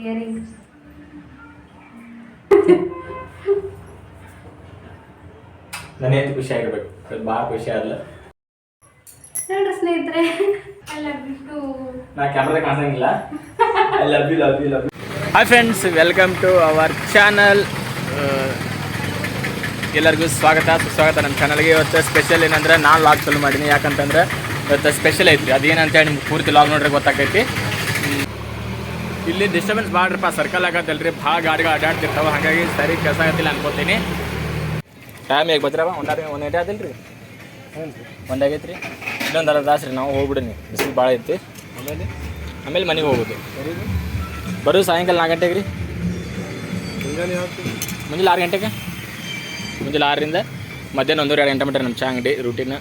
Earring ನನಗಂತೂ ಖುಷಿ ಆಗಿರ್ಬೇಕು. ಭಾಳ ಖುಷಿ ಆಗಲ್ಲ ನೋಡ್ರಿ ಸ್ನೇಹಿತರೆ. ಬಿಟ್ಟು ನಾ camera ಕಾಣಿಸಂಗಿಲ್ಲ. I love you love you love you hi friends welcome to our channel ಎಲ್ಲರಿಗೂ ಸ್ವಾಗತ. ಸುಸ್ವಾಗತ ನಮ್ಮ ಚಾನಲ್ಗೆ ಇವತ್ತು ಸ್ಪೆಷಲ್ ಏನಂದ್ರೆ ನಾನು ಲಾಗ್ ಚಾಲು ಮಾಡೀನಿ. ಯಾಕಂತಂದ್ರೆ ಇವತ್ತು ಸ್ಪೆಷಲ್ ಐತ್ರಿ. ಅದೇನಂತ ಹೇಳಿ ನಿಮ್ಗೆ ಪೂರ್ತಿ ಲಾಗ್ ನೋಡ್ರೆ ಗೊತ್ತಾಕೈತಿ ಹ್ಮ್. ಇಲ್ಲಿ ಡಿಸ್ಟರ್ಬೆನ್ಸ್ ಮಾಡ್ರಪ್ಪ ಸರ್ಕಲ್ ಆಗತ್ತಲ್ರಿ. ಭಾಳ ಗಾಡಿಗಳು ಅಡ್ಡಾಡ್ತಿರ್ತಾವ ಹಾಗಾಗಿ ಸರಿ ಕೆಲಸ ಆಗತ್ತಿಲ್ಲ ಅನ್ಕೋತೀನಿ. ಟೈಮ್ ಹೇಗೆ ಬದ್ರವ ಒಂದಾರ ಒಂದು ಗಂಟೆ ರೀ ಒಂದಾಗೈತೆ ರೀ ಇನ್ನೊಂದು ಅರ್ಧ ತಾಸು ರೀ ನಾವು ಹೋಗ್ಬಿಡಿನಿ ಬಿಸಿಲು ಭಾಳ ಐತಿ. ಆಮೇಲೆ? ಆಮೇಲೆ ಮನೆಗೆ ಹೋಗೋದು. ಬರೋದು ಸಾಯಂಕಾಲ ನಾಲ್ಕು ಗಂಟೆಗೆ ರೀ. ಮುಂಜಾನೆ ಆರು ಗಂಟೆಗೆ? ಮುಂಜಾನೆ ಆರರಿಂದ ಮಧ್ಯಾಹ್ನ ಒಂದೂವರೆ ಎರಡು ಗಂಟೆ ಮಟ್ಟ ನಮ್ಮ ಚಾ ಅಂಗಡಿ ರೂಟೀನ್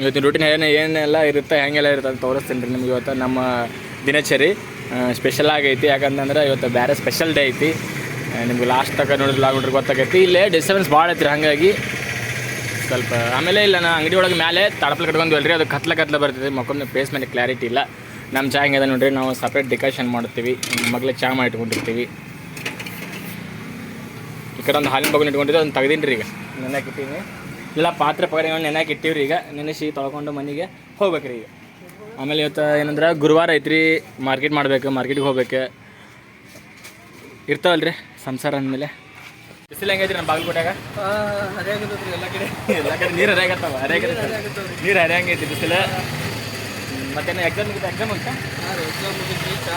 ಇವತ್ತಿನ ರೂಟೀನ್ ಏನು ಏನೆಲ್ಲ ಇರುತ್ತೆ ಹೆಂಗೆಲ್ಲ ಇರುತ್ತೆ ಅಂತ ತೋರಿಸ್ತೀನಿ ರೀ ನಿಮ್ಗೆ ಇವತ್ತು ನಮ್ಮ ದಿನಚರಿ. ಸ್ಪೆಷಲ್ ಆಗೈತಿ. ಯಾಕಂತಂದ್ರೆ ಇವತ್ತು ಬೇರೆ ಸ್ಪೆಷಲ್ ಡೇ ಐತಿ. ನಿಮ್ಗೆ ಲಾಸ್ಟ್ ತಕ್ಕ ನೋಡಿದ್ರೆ ಲಾಗ್ ನೋಡ್ರಿ ಗೊತ್ತಾಗೈತಿ. ಇಲ್ಲೇ ಡಿಸ್ಟರ್ಬೆನ್ಸ್ ಭಾಳ ಐತ್ರಿ, ಹಾಗಾಗಿ ಸ್ವಲ್ಪ, ಆಮೇಲೆ ಇಲ್ಲ, ನಾ ಅಂಗಡಿ ಒಳಗೆ ಮೇಲೆ ತಡಪಲ್ ಕಟ್ಕೊಂಡ್ವಲ್ರಿ ಅದು ಕತ್ಲ ಕತ್ಲ ಬರ್ತೈತಿ. ಮಕ್ಕೊಂದು ಫೇಸ್ ಮೇಲೆ ಕ್ಲಾರಿಟಿ ಇಲ್ಲ. ನಮ್ಮ ಚಾ ಹೆಂಗಿದೆ ನೋಡ್ರಿ, ನಾವು ಸಪ್ರೇಟ್ ಡಿಕಾಷನ್ ಮಾಡ್ತೀವಿ ಮಗ್ಲೆ ಚಾ ಮಾಡಿ ಇಟ್ಕೊಂಡಿರ್ತೀವಿ. ಈ ಕಡೆ ಒಂದು ಹಾಲಿನ ಬಗ್ಗೆ ಇಟ್ಕೊಂಡಿದ್ದೆ, ಅದನ್ನು ತೆಗ್ದೀನಿ ಈಗ. ನೆನೆಗೆ ಇಟ್ಟೀನಿ. ಇಲ್ಲ, ಪಾತ್ರೆ ಪಗಡೆಗಳನ್ನ ನೆನೆಗೆ ಇಟ್ಟಿವ್ರಿ ಈಗ. ನೆನೆಸಿ ತೊಳ್ಕೊಂಡು ಮನೆಗೆ ಹೋಗ್ಬೇಕ್ರಿ ಈಗ. ಆಮೇಲೆ ಇವತ್ತು ಏನಂದ್ರೆ ಗುರುವಾರ ಐತ್ರಿ ಮಾರ್ಕೆಟ್ ಮಾಡ್ಬೇಕು ಮಾರ್ಕೆಟಿಗೆ ಹೋಗ್ಬೇಕು. ಇರ್ತಾವಲ್ರಿ ಸಂಸಾರ ಅಂದಮೇಲೆ. ಬಿಸಿಲು ಹೆಂಗೈತಿ ನಮ್ಮ ಬಾಗಲಕೋಟ್ಯಾಗ? ಹರಿಯಾಗತ್ತದ್ರಿ ಎಲ್ಲ ಕಡೆ. ಎಲ್ಲ ಕಡೆ ನೀರು ಹರಿಯಾಗತ್ತವ ಹರಿಯಾಗ ನೀರು ಹರಿಯಂಗೈತಿ ಬಿಸಿಲು. ಮತ್ತೇನು ಎಕ್ಸಾಮ್ ಮುಗಿತ ಎಕ್ಸಾಮ್ ಅಂತ ಹಾಂ ಎಕ್ಸಾಮ್ ಮುಗಿದ್ವಿ ಚಾ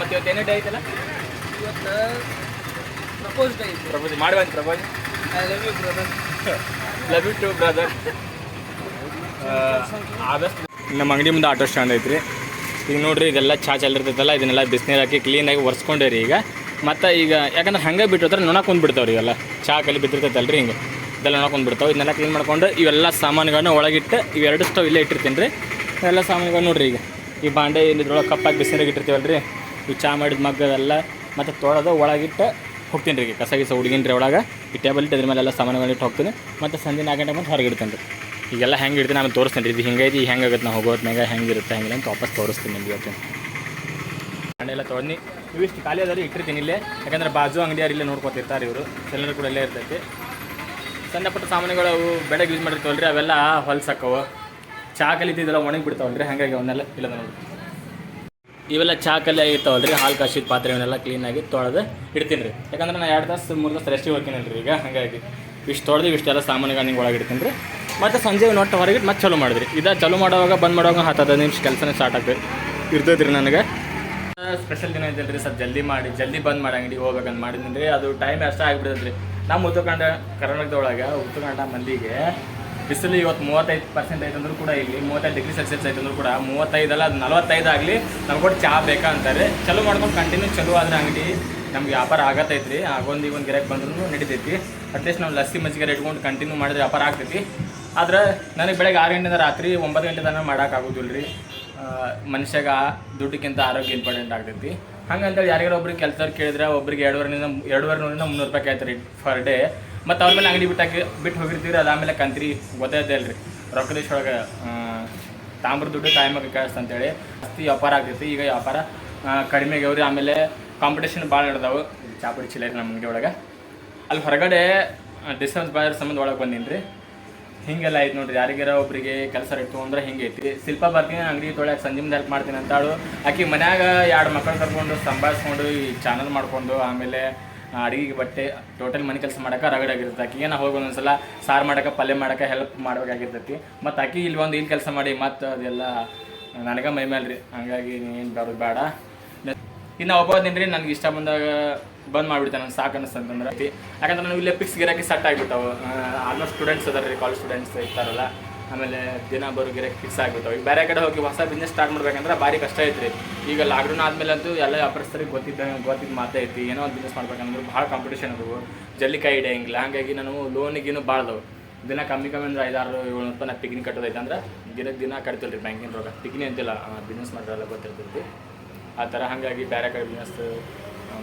ಮತ್ತೆ ಇವತ್ತು ಏನೇ ಡೇ ಐತಲ್ಲ? ಇವತ್ತು ಪ್ರಪೋಸ್ ಡೇ ಇತ್ತು ಪ್ರಪೋಸ್ ಮಾಡುವಂತ propose. I love you brother love you too brother ಆದಷ್ಟು ನಮ್ಮ ಅಂಗಡಿ ಮುಂದೆ ಆಟೋ ಸ್ಟ್ಯಾಂಡ್ ಐತ್ರಿ. ಈಗ ನೋಡ್ರಿ ಇದೆಲ್ಲ ಚಾ ಚಲ್ಲಿರ್ತೈತಲ್ಲ ಇದನ್ನೆಲ್ಲ ಬಿಸಿನೀರು ಹಾಕಿ ಕ್ಲೀನಾಗಿ ಒರೆಸ್ಕೊಂಡೇರಿ ಈಗ. ಮತ್ತು ಈಗ ಯಾಕಂದ್ರೆ ಹಂಗೆ ಬಿಟ್ಟಿರ್ತಾರೆ ನೊಣಕೊಂಡು ಬಿಡ್ತಾವ್ರಿ ಇವೆಲ್ಲ. ಚಾ ಕಲಿ ಬಿದ್ದಿರ್ತೈತಲ್ರಿ ಹಿಂಗೆ. ಇದೆಲ್ಲ ನೊಣಕೊಂಡು ಬಿಡ್ತಾವೆ ಇದನ್ನೆಲ್ಲ ಕ್ಲೀನ್ ಮಾಡ್ಕೊಂಡು ಇವೆಲ್ಲ ಸಾಮಾನುಗಳನ್ನ ಒಳಗಿಟ್ಟು ಇವೆರಡು ಸ್ಟವ್ ಇಲ್ಲೇ ಇಟ್ಟಿರ್ತೀನಿ ರೀ. ಇವೆಲ್ಲ ಸಾಮಾನುಗಳು ನೋಡ್ರಿ ಈಗ. ಈ ಬಾಂಡೆ ಇದ್ರೊಳಗೆ ಕಪ್ಪಾಗಿ ಬಿಸಿನೀರಿಗೆ ರೀ ಈ ಚಾ ಮಾಡಿದ ಮಗ್ಗ ಅವೆಲ್ಲ ಮತ್ತು ತೊಳೆದು ಒಳಗಿಟ್ಟು ಹೋಗ್ತೀನಿ ರೀ ಈಗ. ಕಸ ಗಿಸ ಹುಡುಗಿನ ರೀ ಒಳಗೆ. ಈ ಟೇಬಲ್ ಇಟ್ಟು ಅದ್ರ ಮೇಲೆಲ್ಲ ಸಾಮಾನುಗಳು ಇಟ್ಟು ಹೋಗ್ತೀನಿ. ಮತ್ತು ಸಂಜೆ ನಾಲ್ಕು ಗಂಟೆ ಮತ್ತೆ ಹೊರಗೆ ಇಡ್ತೀನಿ ರೀ. ಈಗೆಲ್ಲ ಹೆಂಗೆ ಇಡ್ತೀನಿ ನಾನು ತೋರಿಸ್ತೀನಿ ರೀ. ಇದು ಹಿಂಗೈತಿ, ಹೆಂಗೆ ಆಗುತ್ತೆ, ನಾವು ಹೆಂಗೆ ಇರುತ್ತೆ, ಹೆಂಗಿಲ್ಲ ಅಂತ ವಾಪಸ್ ತೋರಿಸ್ತೀನಿ ನಿಮ್ಗೆ ಇವತ್ತು. ಹಣ್ಣೆಲ್ಲ ತೊಗೊಂಡು ತೊಗೊಂಡು ಇವಿಷ್ಟು ಖಾಲಿ ಅದಾರು ಇಟ್ಟಿರ್ತೀನಿ ಇಲ್ಲೇ. ಯಾಕಂದ್ರೆ ಬಾಜು ಅಂಗಡಿಯವ್ರು ಇಲ್ಲೇ ನೋಡ್ಕೊತಿರ್ತಾರೆ ಇವರು. ಎಲ್ಲರೂ ಕೂಡ ಇಲ್ಲೇ ಇರ್ತೈತಿ. ಸಣ್ಣ ಪುಟ್ಟ ಸಾಮಾನುಗಳು ಅವು ಬೆಳಗ್ಗೆ ಯೂಸ್ ಮಾಡಿರ್ತಾವಲ್ರಿ, ಅವೆಲ್ಲ ಹೊಲ್ಸಕ್ಕವು ಚಾ ಕಲಿತಿದ್ದೆಲ್ಲ ಒಣಗಿ ಬಿಡ್ತಾವಲ್ರಿ, ಹಾಗಾಗಿ ಅವನ್ನೆಲ್ಲ ಇಲ್ಲ ನೋಡಿ ಇವೆಲ್ಲ ಚಾ ಕಲ್ಲಿ ಆಗಿರ್ತಾವಲ್ರಿ, ಹಾಲು ಕಾಸಿದ ಪಾತ್ರೆ ಇವನ್ನೆಲ್ಲ ಕ್ಲೀನಾಗಿ ತೊಳೆದು ಇಡ್ತೀನಿ ರೀ. ಯಾಕಂದ್ರೆ ನಾನು ಎರಡು ತಾಸು, ಮೂರು ತಾಸು ರೆಸ್ಟಿಗೆ ಹೋಗ್ತೀನಲ್ರಿ ಈಗ, ಹಾಗಾಗಿ. ಇಷ್ಟು ತೊಳೆದು ಇಷ್ಟೆಲ್ಲ ಸಾಮಾನುಗಳು ನಿಂಗೆ ಒಳಗೆ ಇಡ್ತೀನಿ ರೀ. ಮತ್ತು ಸಂಜೆ ನೋಟ್ಟು ಹೊರಗೆ ಮತ್ತೆ ಚಾಲೂ ಮಾಡಿದ್ರಿ. ಇದು ಚಲೋ ಮಾಡುವಾಗ, ಬಂದ್ ಮಾಡುವಾಗ ಹತ್ತು ಹದಿನೈದು ನಿಮಿಷ ಕೆಲಸನೇ ಸ್ಟಾರ್ಟ್ ಆಗ್ತದೆ. ಇರ್ತದ್ರಿ ನನಗೆ. ಸ್ಪೆಷಲ್ ದಿನ ಐತಲ್ರಿ ರೀ ಸರ್, ಜಲ್ದಿ ಮಾಡಿ, ಜಲ್ದಿ ಬಂದ್ ಮಾಡಿ ಅಂಗಡಿಗೆ ಹೋಗ್ಬೇಕಂತ ರೀ ಅದು ಟೈಮ್ ಅಷ್ಟೇ ಆಗಿಬಿಡ್ತೈತೆ ರೀ ನಮ್ಮ ಉತ್ತಕಂಡ, ಕರ್ನಾಟಕದೊಳಗೆ ಉತ್ತಕಂಡ ಮಂದಿಗೆ ಬಿಸಿಲು ಇವತ್ತು ಮೂವತ್ತೈದು ಪರ್ಸೆಂಟ್ ಐತಂದ್ರೂ ಕೂಡ ಇಲ್ಲಿ, ಮೂವತ್ತೈದು ಡಿಗ್ರಿ ಸೆಲ್ಸಿಯಸ್ ಐತಂದ್ರೂ ಕೂಡ ಮೂವತ್ತೈದಲ್ಲ ಅದು ನಲವತ್ತೈದು ಆಗಲಿ, ನಮ್ಗೆ ಕೊಟ್ಟು ಚಹಾ ಬೇಕಾ ಅಂತಾರೆ. ಚಲೋ ಮಾಡ್ಕೊಂಡು ಕಂಟಿನ್ಯೂ ಚಲೋ ಆದ್ರೆ ಅಂಗಡಿ ನಮ್ಗೆ ವ್ಯಾಪಾರ ಆಗತ್ತೈತ್ರಿ ಆಗೊಂದು ಈಗ ಒಂದು ಗಿರಾಕ್ ಬಂದ್ರೂ ನಡಿತೈತಿ. ಅಟ್ಲೀಸ್ಟ್ ನಾವು ಲಸ್ಸಿ ಮಜ್ಜಿಗೆ ಇಟ್ಕೊಂಡು ಕಂಟಿನ್ಯೂ ಮಾಡಿದ್ರೆ ವ್ಯಾಪಾರ ಆಗ್ತೈತಿ. ಆದ್ರೆ ನನಗೆ ಬೆಳಗ್ಗೆ ಆರು ಗಂಟೆಯಿಂದ ರಾತ್ರಿ ಒಂಬತ್ತು ಗಂಟೆ ತನಕ ಮಾಡೋಕ್ಕಾಗೋದಿಲ್ಲ ರೀ. ಮನುಷ್ಯಾಗ ದುಡ್ಡಕ್ಕಿಂತ ಆರೋಗ್ಯ ಇಂಪಾರ್ಟೆಂಟ್ ಆಗ್ತೈತಿ. ಹಂಗಂತೇಳಿ ಯಾರಿಗಾರ ಒಬ್ರಿಗೆ ಕೆಲಸದವ್ರು ಕೇಳಿದ್ರೆ ಒಬ್ರಿಗೆ ಎರಡುವರೆನಿಂದ ಎರಡುವರೆ ನೂರಿಂದ ಮುನ್ನೂರು ರೂಪಾಯಿ ಆಯ್ತು ರೀ ಡೇ ಮತ್ತು ಅವ್ರ ಮೇಲೆ ಅಂಗಡಿ ಬಿಟ್ಟಾಕಿ ಬಿಟ್ಟು ಹೋಗಿರ್ತೀವಿ ರೀ ಅದಾದಮೇಲೆ ಕಂತ್ರಿ ಗೊತ್ತೈತೆ ಅಲ್ರಿ ರೊಕ್ಕದೇಶ ಒಳಗೆ ತಾಮ್ರ ದುಡ್ಡು ಕಳಿಸ್ತ ಅಂತೇಳಿ ಜಾಸ್ತಿ ವ್ಯಾಪಾರ ಆಗ್ತೈತಿ. ಈಗ ವ್ಯಾಪಾರ ಕಡಿಮೆ ಆಗ್ಯಾವ್ರಿ. ಆಮೇಲೆ ಕಾಂಪಿಟೇಷನ್ ಭಾಳ ನಡೆದವು. ಚಾಪುಡಿ ಚಿಲ್ಲರಿ ನಮ್ಮ ಅಂಗಡಿ ಒಳಗೆ. ಅಲ್ಲಿ ಹೊರಗಡೆ ಡಿಸ್ಟೆನ್ಸ್ ಬಾಯರ್ ಸಂಬಂಧ ಒಳಗೆ ಬಂದೀನಿ ರೀ ಹಿಂಗೆಲ್ಲ ಐತೆ ನೋಡ್ರಿ, ಯಾರಿಗಾರ ಒಬ್ಬರಿಗೆ ಕೆಲಸ ಇಟ್ಟು ಅಂದ್ರೆ ಹಿಂಗೆ ಐತಿ. ಶಿಲ್ಪ ಬರ್ತೀನಿ, ಅಂಗಡಿ ತೊಳ್ಯಾಕ ಸಂಜೆ ಮುಂದೆ ಹೆಲ್ಪ್ ಮಾಡ್ತೀನಿ ಅಂತಾಳು ಆಕಿ ಮನ್ಯಾಗ ಎರಡು ಮಕ್ಕಳು ಕರ್ಕೊಂಡು ಸಂಭಾಳಿಸ್ಕೊಂಡು ಈ ಚಾನಲ್ ಮಾಡ್ಕೊಂಡು ಆಮೇಲೆ ಅಡಿಗೆ ಬಟ್ಟೆ ಟೋಟಲ್ ಮನೆ ಕೆಲಸ ಮಾಡಕ್ಕೆ ರಗಡಾಗಿರ್ತೈತೆ ಆಕಿಗೆ ನಾ ಹೋಗಿ ಒಂದೊಂದ್ಸಲ ಸಾರು ಮಾಡಕ್ಕೆ ಪಲ್ಯ ಮಾಡಕ್ಕೆ ಹೆಲ್ಪ್ ಮಾಡಬೇಕಾಗಿರ್ತೈತಿ. ಮತ್ತು ಆಕಿ ಇಲ್ಲಿ ಒಂದು ಇಲ್ಲಿ ಕೆಲಸ ಮಾಡಿ, ಮತ್ತು ಅದೆಲ್ಲ ನನಗೆ ಮೈ ಮೇಲೆ ರೀ ಹಂಗಾಗಿ ಏನು ಬರೋದು ಬೇಡ. ಇನ್ನು ಒಬ್ಬ ರೀ ನನಗೆ ಇಷ್ಟ ಬಂದಾಗ ಬಂದ್ ಮಾಡಿಬಿಡ್ತೇನೆ ನಾನು ಸಾಕು ಅನಿಸ್ತಂತಂದ್ರೆ ಯಾಕಂದ್ರೆ ನಾನು ಇಲ್ಲೇ ಪಿಕ್ಸ್ ಗಿರಾಕಿ ಸೆಟ್ ಆಗಿಬಿಟ್ಟಾವೆ. ಆಲ್ಮೋಸ್ಟ್ ಸ್ಟೂಡೆಂಟ್ಸ್ ಅದಾರ ರೀ ಕಾಲೇಜ್ ಸ್ಟೂಡೆಂಟ್ಸ್ ಇರ್ತಾರಲ್ಲ. ಆಮೇಲೆ ದಿನ ಬರೋ ಗಿರಾಕಿ ಫಿಕ್ಸ್ ಆಗಿಬಿಟ್ಟಾವೆ. ಈಗ ಬೇರೆ ಕಡೆ ಹೋಗಿ ಹೊಸ ಬಿಸ್ನೆಸ್ ಸ್ಟಾರ್ಟ್ ಮಾಡ್ಬೇಕಂದ್ರೆ ಭಾರಿ ಕಷ್ಟ ಐತ್ರಿ. ಈಗ ಲಾಕ್ಡೌನ್ ಆದಮೇಲೆ ಅಂತೂ ಎಲ್ಲ ವ್ಯಾಪಾರಸ್ಥರಿಗೆ ಗೊತ್ತಿದ್ದ ಗೊತ್ತಿದ್ದ ಮಾತೇ ಐತಿ. ಏನೋ ಒಂದು ಬಿಸ್ನೆಸ್ ಮಾಡ್ಬೇಕಂದ್ರೆ ಭಾಳ ಕಾಂಪಿಟೇಷನ್ ಅದಾವು. ಜಲ್ಲಿ ಕೈ ಹಿಡಿಯಂಗಿಲ್ಲ, ಹಂಗಾಗಿ ನಾನು ಲೋನಿಗೇನು ಭಾಳದವು ದಿನ ಕಮ್ಮಿ ಕಮ್ಮಿ ಅಂದ್ರೆ ಐದಾರು ಏಳು ರೂಪಾಯಿ ನಾ ಪಿಗ್ನಿ ಕಟ್ಟೋದೈತೆ ಅಂದ್ರೆ ದಿನ ದಿನ ಕಟ್ತಿಲ್ಲ ರೀ ಬ್ಯಾಂಕಿನ ರೊಕ್ಕ ಪಿಗ್ನಿ ಅಂತಿಲ್ಲ ಬಿಸ್ನೆಸ್ ಮಾಡಿದ್ರೆಲ್ಲ ಗೊತ್ತಿರ್ತೈತಿ. ಆ ಥರ ಹಾಗಾಗಿ ಬೇರೆ ಕಡೆ ಬಿಸ್ನೆಸ್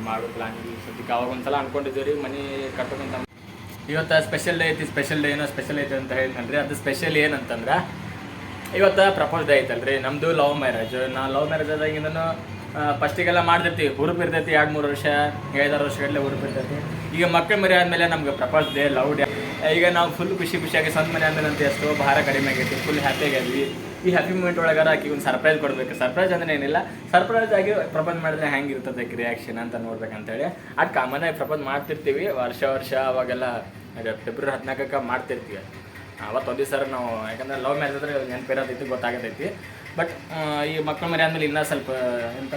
ಮಾಡೋ ಪ್ಲಾನ್ ಸದ್ಯಕ್ಕೆ ಅವಾಗ ಒಂದ್ಸಲ ಅನ್ಕೊಂಡಿದ್ದೀವಿ ರೀ ಮನೆ ಕಟ್ಟಬೇಕಂತ ಇವತ್ತು ಸ್ಪೆಷಲ್ ಡೇ ಐತಿ ಸ್ಪೆಷಲ್ ಡೇ ಏನೋ ಸ್ಪೆಷಲ್ ಐತಿ ಅಂತ ಹೇಳ್ತೇನೆ ಅದು ಸ್ಪೆಷಲ್ ಏನಂತಂದ್ರೆ, ಇವತ್ತು ಪ್ರಪೋಸ್ ಡೇ ಐತಲ್ರಿ. ನಮ್ಮದು ಲವ್ ಮ್ಯಾರೇಜ್ ನಾ ಲವ್ ಮ್ಯಾರೇಜ್ ಆದಾಗಿಂದನು ಫಸ್ಟಿಗೆಲ್ಲ ಮಾಡ್ತಿರ್ತೀವಿ. ಹುರುಪು ಇರ್ತೈತಿ, ಎರಡು ಮೂರು ವರ್ಷ, ಐದಾರು ವರ್ಷಗಟ್ಟಲೆ ಹುರುಪು ಇರ್ತೈತಿ. ಈಗ ಮಕ್ಕಳ ಮರಿ ಆದಮೇಲೆ ನಮ್ಗೆ ಪ್ರಪೋಸ್ ಡೇ ಲವ್ ಡೇ ಈಗ ನಾವು ಫುಲ್ ಖುಷಿ ಖುಷಿಯಾಗಿ ಸ್ವಂತ ಮನೆ ಆದ್ಮೇಲೆ ಅಂತ ಎಷ್ಟು ಭಾರ ಕಡಿಮೆ ಆಗೈತಿ ಫುಲ್ ಹ್ಯಾಪಿಯಾಗಿ ಈ ಹ್ಯಾಪಿ ಮೂಮೆಂಟ್ ಒಳಗಾರ ಆಕಿಗೆ ಒಂದು ಸರ್ಪ್ರೈಸ್ ಕೊಡಬೇಕು. ಸರ್ಪ್ರೈಸ್ ಅಂದ್ರೆ ಏನಿಲ್ಲ. ಸರ್ಪ್ರೈಸ್ ಆಗಿ ಪ್ರಪೋಸ್ ಮಾಡಿದ್ರೆ ಹೆಂಗೆ ಇರ್ತದೆ ರಿಯಾಕ್ಷನ್ ಅಂತ ನೋಡ್ಬೇಕಂತೇಳಿ. ಅದು ಕಾಮನ್ ಆಗಿ ಪ್ರಪೋಸ್ ಮಾಡ್ತಿರ್ತೀವಿ. ವರ್ಷ ವರ್ಷ ಅವಾಗೆಲ್ಲ ಫೆಬ್ರವರಿ ಹದಿನಾಲ್ಕಕ್ಕೆ ಮಾಡ್ತಿರ್ತೀವಿ. ಅವತ್ತು ಒಂದು ದಿವಸ ನಾವು, ಯಾಕಂದ್ರೆ ಲವ್ ಮ್ಯಾರೇಜ್ ಅಂದ್ರೆ ನೆನಪಿರೋದೈತಿ ಗೊತ್ತಾಗತೈತಿ. ಬಟ್ ಈ ಮಕ್ಕಳ ಮರಿ ಆದ್ಮೇಲೆ ಇನ್ನೂ ಸ್ವಲ್ಪ, ಎಂತ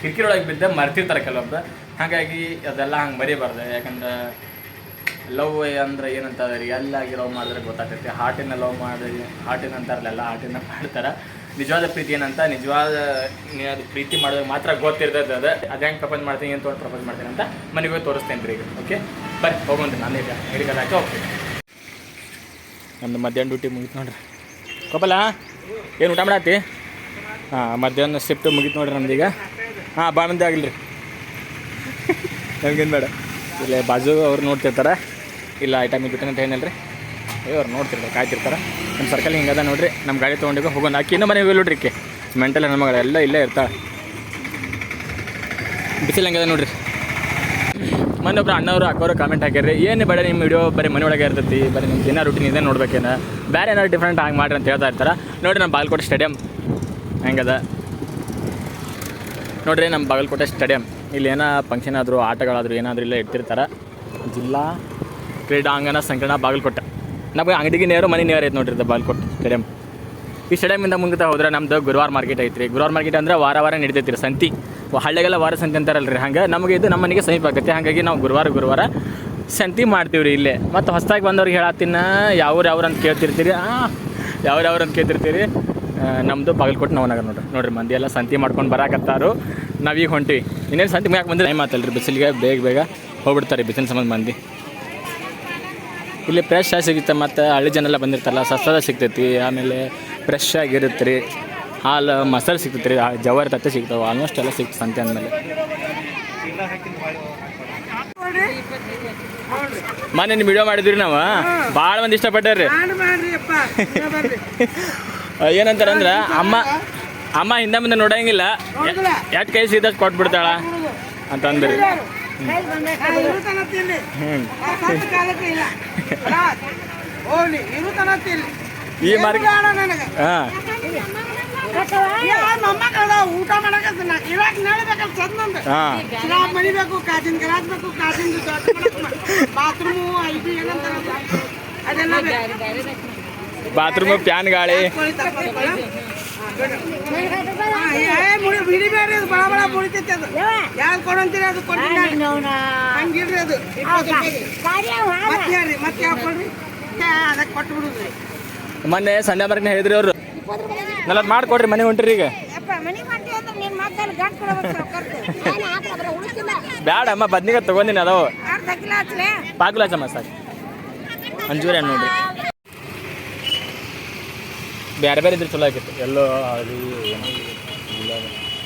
ಕಿರಿಕಿರಿ ಒಳಗೆ ಬಿದ್ದ ಮರ್ತಿರ್ತಾರೆ ಕೆಲವೊಬ್ರು. ಹಾಗಾಗಿ ಅದೆಲ್ಲ ಹಂಗೆ ಮರಿಬಾರ್ದು. ಯಾಕಂದ್ರೆ ಲವ್ ಅಂದ್ರೆ ಏನಂತ ಎಲ್ಲಾಗಿ ಲವ್ ಮಾಡಿದ್ರೆ ಗೊತ್ತಾಗ್ತೈತಿ. ಹಾರ್ಟಿನ ಲವ್ ಮಾಡಿ ಹಾರ್ಟಿನ ಅಂತಾರಲ್ಲ ಹಾರ್ಟಿನ ಮಾಡ್ತಾರೆ. ನಿಜವಾದ ಪ್ರೀತಿ ಏನಂತ, ನಿಜವಾದ ಅದು ಪ್ರೀತಿ ಮಾಡೋದು ಮಾತ್ರ ಗೊತ್ತಿರ್ತದೆ ಅದು. ಅದು ಹೆಂಗೆ ಪ್ರಪೋಸ್ ಮಾಡ್ತೀನಿ, ಏನು ತೊಗೊಂಡು ಪ್ರಪೋಸ್ ಮಾಡ್ತೀನಿ ಅಂತ ಮನೆಗೆ ಹೋಗಿ ತೋರಿಸ್ತೇನೆ ರೀ ಈಗ. ಓಕೆ ಬರ್ರಿ, ಹೋಗೋಣ ನಾನು ಈಗ ಮೆಡಿಕಲ್ ಹಾಕಿ ಹೋಗ್ತೀನಿ. ನಮ್ದು ಮಧ್ಯಾಹ್ನ ಡ್ಯೂಟಿ ಮುಗಿತು ನೋಡ್ರಿ. ಕೊಪ್ಪಲ ಏನು ಊಟ ಮಾಡತ್ತಿ ಹಾಂ, ಮಧ್ಯಾಹ್ನ ಶಿಫ್ಟ್ ಮುಗೀತು ನೋಡ್ರಿ ಈಗ. ಹಾಂ ಮಂದಿ ಆಗಿಲ್ಲ ರೀ. ನಮ್ಗೇನು ಬೇಡ. ಇಲ್ಲೇ ಬಾಜು ಅವ್ರು ನೋಡ್ತಿರ್ತಾರೆ. ಇಲ್ಲ ಐಟಮ್ ಇದ್ಬಿಟ್ಟು ಅಂತ ಏನಿಲ್ಲ ರೀ ಅವ್ರು ನೋಡ್ತಿರ್ತಾರೆ, ಕಾಯ್ತಿರ್ತಾರೆ. ನಮ್ಮ ಸರ್ಕಲ್ ಹಿಂಗದ ನೋಡ್ರಿ ನಮ್ಮ ಗಾಡಿ ತೊಗೊಂಡಿಗೆ ಹೋಗೋಣ ಆಕಿ ಇನ್ನೂ ಮನೆಗೆ ನೋಡ್ರಿ ಈಕೆ ಮೆಂಟಲ್ ಹೆಣ್ಮಗಳು ಮಗಳು ಎಲ್ಲ ಇಲ್ಲೇ ಇರ್ತಾಳೆ. ಬಿಸಿಲು ಹಂಗದ ನೋಡ್ರಿ? ಮೊನ್ನೆ ಒಬ್ರು ಅಣ್ಣವರು, ಅಕ್ಕವರು ಕಾಮೆಂಟ್ ಹಾಕ್ಯಾರ್ರಿ, ಏನು ಬೇಡ ನಿಮ್ಮ ವಿಡಿಯೋ ಬರೀ ಮನೆ ಒಳಗೆ ಇರ್ತೈತಿ, ಬರೀ ನಿಮ್ಮ ದಿನ ರೂಟೀನ್ ಇದೆ ನೋಡ್ಬೇಕೇನ? ಬೇರೆ ಏನಾದ್ರು ಡಿಫ್ರೆಂಟ್ ಆಗಿ ಮಾಡ್ರಿ ಅಂತ ಹೇಳ್ತಾ ಇರ್ತಾರೆ. ನೋಡ್ರಿ ನಮ್ಮ ಬಾಗಲಕೋಟೆ ಸ್ಟೇಡಿಯಂ ಹೆಂಗದ? ನೋಡ್ರಿ ನಮ್ಮ ಬಾಗಲಕೋಟೆ ಸ್ಟೇಡಿಯಂ ಇಲ್ಲಿ ಏನೋ ಫಂಕ್ಷನ್ ಆದರೂ, ಆಟಗಳಾದರೂ ಏನಾದರೂ ಇಲ್ಲೇ ಇಟ್ಟಿರ್ತಾರೆ. ಜಿಲ್ಲಾ ಕ್ರೀಡಾಂಗಣ ಸಂಕೀರ್ಣ ಬಾಗಲಕೋಟೆ. ನಮಗೆ ಅಂಗಡಿಗೆ ನೇರು, ಮನೆ ನೇರ ಐತೆ ನೋಡ್ರಿ ಬಾಗಲಕೋಟೆ ಸ್ಟೇಡಿಯಂ. ಈ ಸ್ಟೇಡಿಯಮಿಂದ ಮುಂದೆ ಹೋದ್ರೆ ನಮ್ದು ಗುರುವಾರ ಮಾರ್ಕೆಟ್ ಐತ್ರಿ. ಗುರುವಾರ ಮಾರ್ಕೆಟ್ ಅಂದ್ರೆ ವಾರ ವಾರ ನಡಿತೈತಿ ರೀ ಸಂತಿ. ಹಳ್ಳಿಗೆಲ್ಲ ವಾರ ಸಂತಿ ಅಂತಾರಲ್ಲ ರೀ ಹಂಗೆ ನಮಗೆ ಇದು ನಮ್ಮ ಮನೆಗೆ ಸಮೀಪ ಆಗುತ್ತೆ. ಹಾಗಾಗಿ ನಾವು ಗುರುವಾರ ಗುರುವಾರ ಸಂತಿ ಮಾಡ್ತೀವಿ ರೀ ಇಲ್ಲೇ. ಮತ್ತು ಹೊಸದಾಗಿ ಬಂದವ್ರಿಗೆ ಹೇಳತ್ತಿನ, ಯಾವ್ರು ಯಾವ್ರು ಅಂತ ಕೇಳ್ತಿರ್ತೀರಿ? ಯಾವ್ರು ಯಾವ್ರು ಅಂತ ಕೇಳ್ತಿರ್ತೀರಿ? ನಮ್ಮದು ಬಾಗಲಕೋಟೆ ನವನಗರ ನೋಡ್ರಿ. ನೋಡ್ರಿ, ಮಂದಿ ಎಲ್ಲ ಸಂತಿ ಮಾಡ್ಕೊಂಡು ಬರಾಕತ್ತಾರು. ನಾವೀಗ ಹೊಂಟಿವಿ. ಇನ್ನೇನು ಸಂತಿ ಮ್ಯಾಕೆ ಬಂದ್ರೆ ಟೈಮ್ ಆತಲ್ರಿ ಬಿಸಿಲಿಗೆ ಬೇಗ ಬೇಗ ಹೋಗ್ಬಿಡ್ತಾರೆ ಬಿಸಿಲಿನ ಸಂಬಂಧ ಮಂದಿ. ಇಲ್ಲಿ ಫ್ರೆಶ್ ಆಗಿ ಸಿಗುತ್ತೆ ಮತ್ತು ಹಳ್ಳಿ ಜನ ಎಲ್ಲ ಬಂದಿರ್ತಾರಲ್ಲ ಸಸ್ತದ ಸಿಗ್ತೈತಿ ಆಮೇಲೆ ಫ್ರೆಶ್ ಆಗಿರುತ್ತೆ ರೀ. ಹಾಲು ಮಸಾಲೆ ಸಿಗ್ತೈತೆ ರೀ ಜವಾರಿ ತತ್ತೆ ಸಿಗ್ತಾವೆ ಆಲ್ಮೋಸ್ಟ್ ಎಲ್ಲ ಸಿಗ್ತದೆ ಸಂತೆ ಅಂದಮೇಲೆ. ಮೊನ್ನೆ ನಿಮ್ಮ ವಿಡಿಯೋ ಮಾಡಿದ್ರಿ ನಾವು? ಭಾಳ ಮಂದಿ ಇಷ್ಟಪಟ್ಟಾರ್ರಿ ಏನಂತಾರಂದ್ರೆ ಅಮ್ಮ ಅಮ್ಮ ಹಿಂದೆ ಮುಂದೆ ನೋಡಂಗಿಲ್ಲ ಯಾಕೆ ಕೈ ಸೀದಷ್ಟು ಕೊಟ್ಬಿಡ್ತಾಳ ಅಂತ ಅಂದ್ರಿ ಹ್ಞೂ ಈ ಮಾರ್ಕ್ ಹಾಂ. ಊಟ ಮಾಡಕ ಇವಾಗ ನಡಿಬೇಕಲ್ಲ ಚಂದಂದ. ಹಾಂ. ಶ್ರಾಪ್ ಮರಿಬೇಕು ಕಾಸಿನ ಗ್ಲಾಸ್ ಬೇಕು ಕಾಜಿನ ಬಾತ್ರೂಮು ಐದು ಏನಂತಾರ ಅದೆಲ್ಲ ಬಾತ್ರೂಮ್ ಬಾತ್ರೂಮು ಪ್ಯಾನ್ ಗಾಳಿ. ಅದು ಬಳ ಬಳ ಅದು ಕೊಡಂತೀರಿ ಅದು ಅದು ಮತ್ತೆ ಹೇಳ್ರಿ ಮತ್ತೆ ಯಾವ ಕೊಡ್ರಿ ಅದಕ್ಕೆ ಕೊಟ್ಟು ಬಿಡುದ್ರಿ ಮೊನ್ನೆ ಸಂಡೆ ಬರ್ಗಿನ ಹೇಳಿದ್ರಿ ಅವರು ನಲ್ವತ್ತು ಮಾಡ್ಕೊಡ್ರಿ, ಮನೆ ಹೊಂಟ್ರಿ ಈಗ. ಬ್ಯಾಡ ಅಮ್ಮ ಬದ್ನಿಗ ತಗೊಂದಿನಿ ಅದಾವ ಪಾಕ್ಲಾಚಮ್ಮ ಸರ್ ಮಂಜೂರಿ ನೋಡ್ರಿ ಬೇರೆ ಬೇರೆ ಇದ್ರೆ ಚಲೋ ಆಗಿತ್ತು. ಎಲ್ಲೋ ಅದು ಏನೋ ಇಲ್ಲ.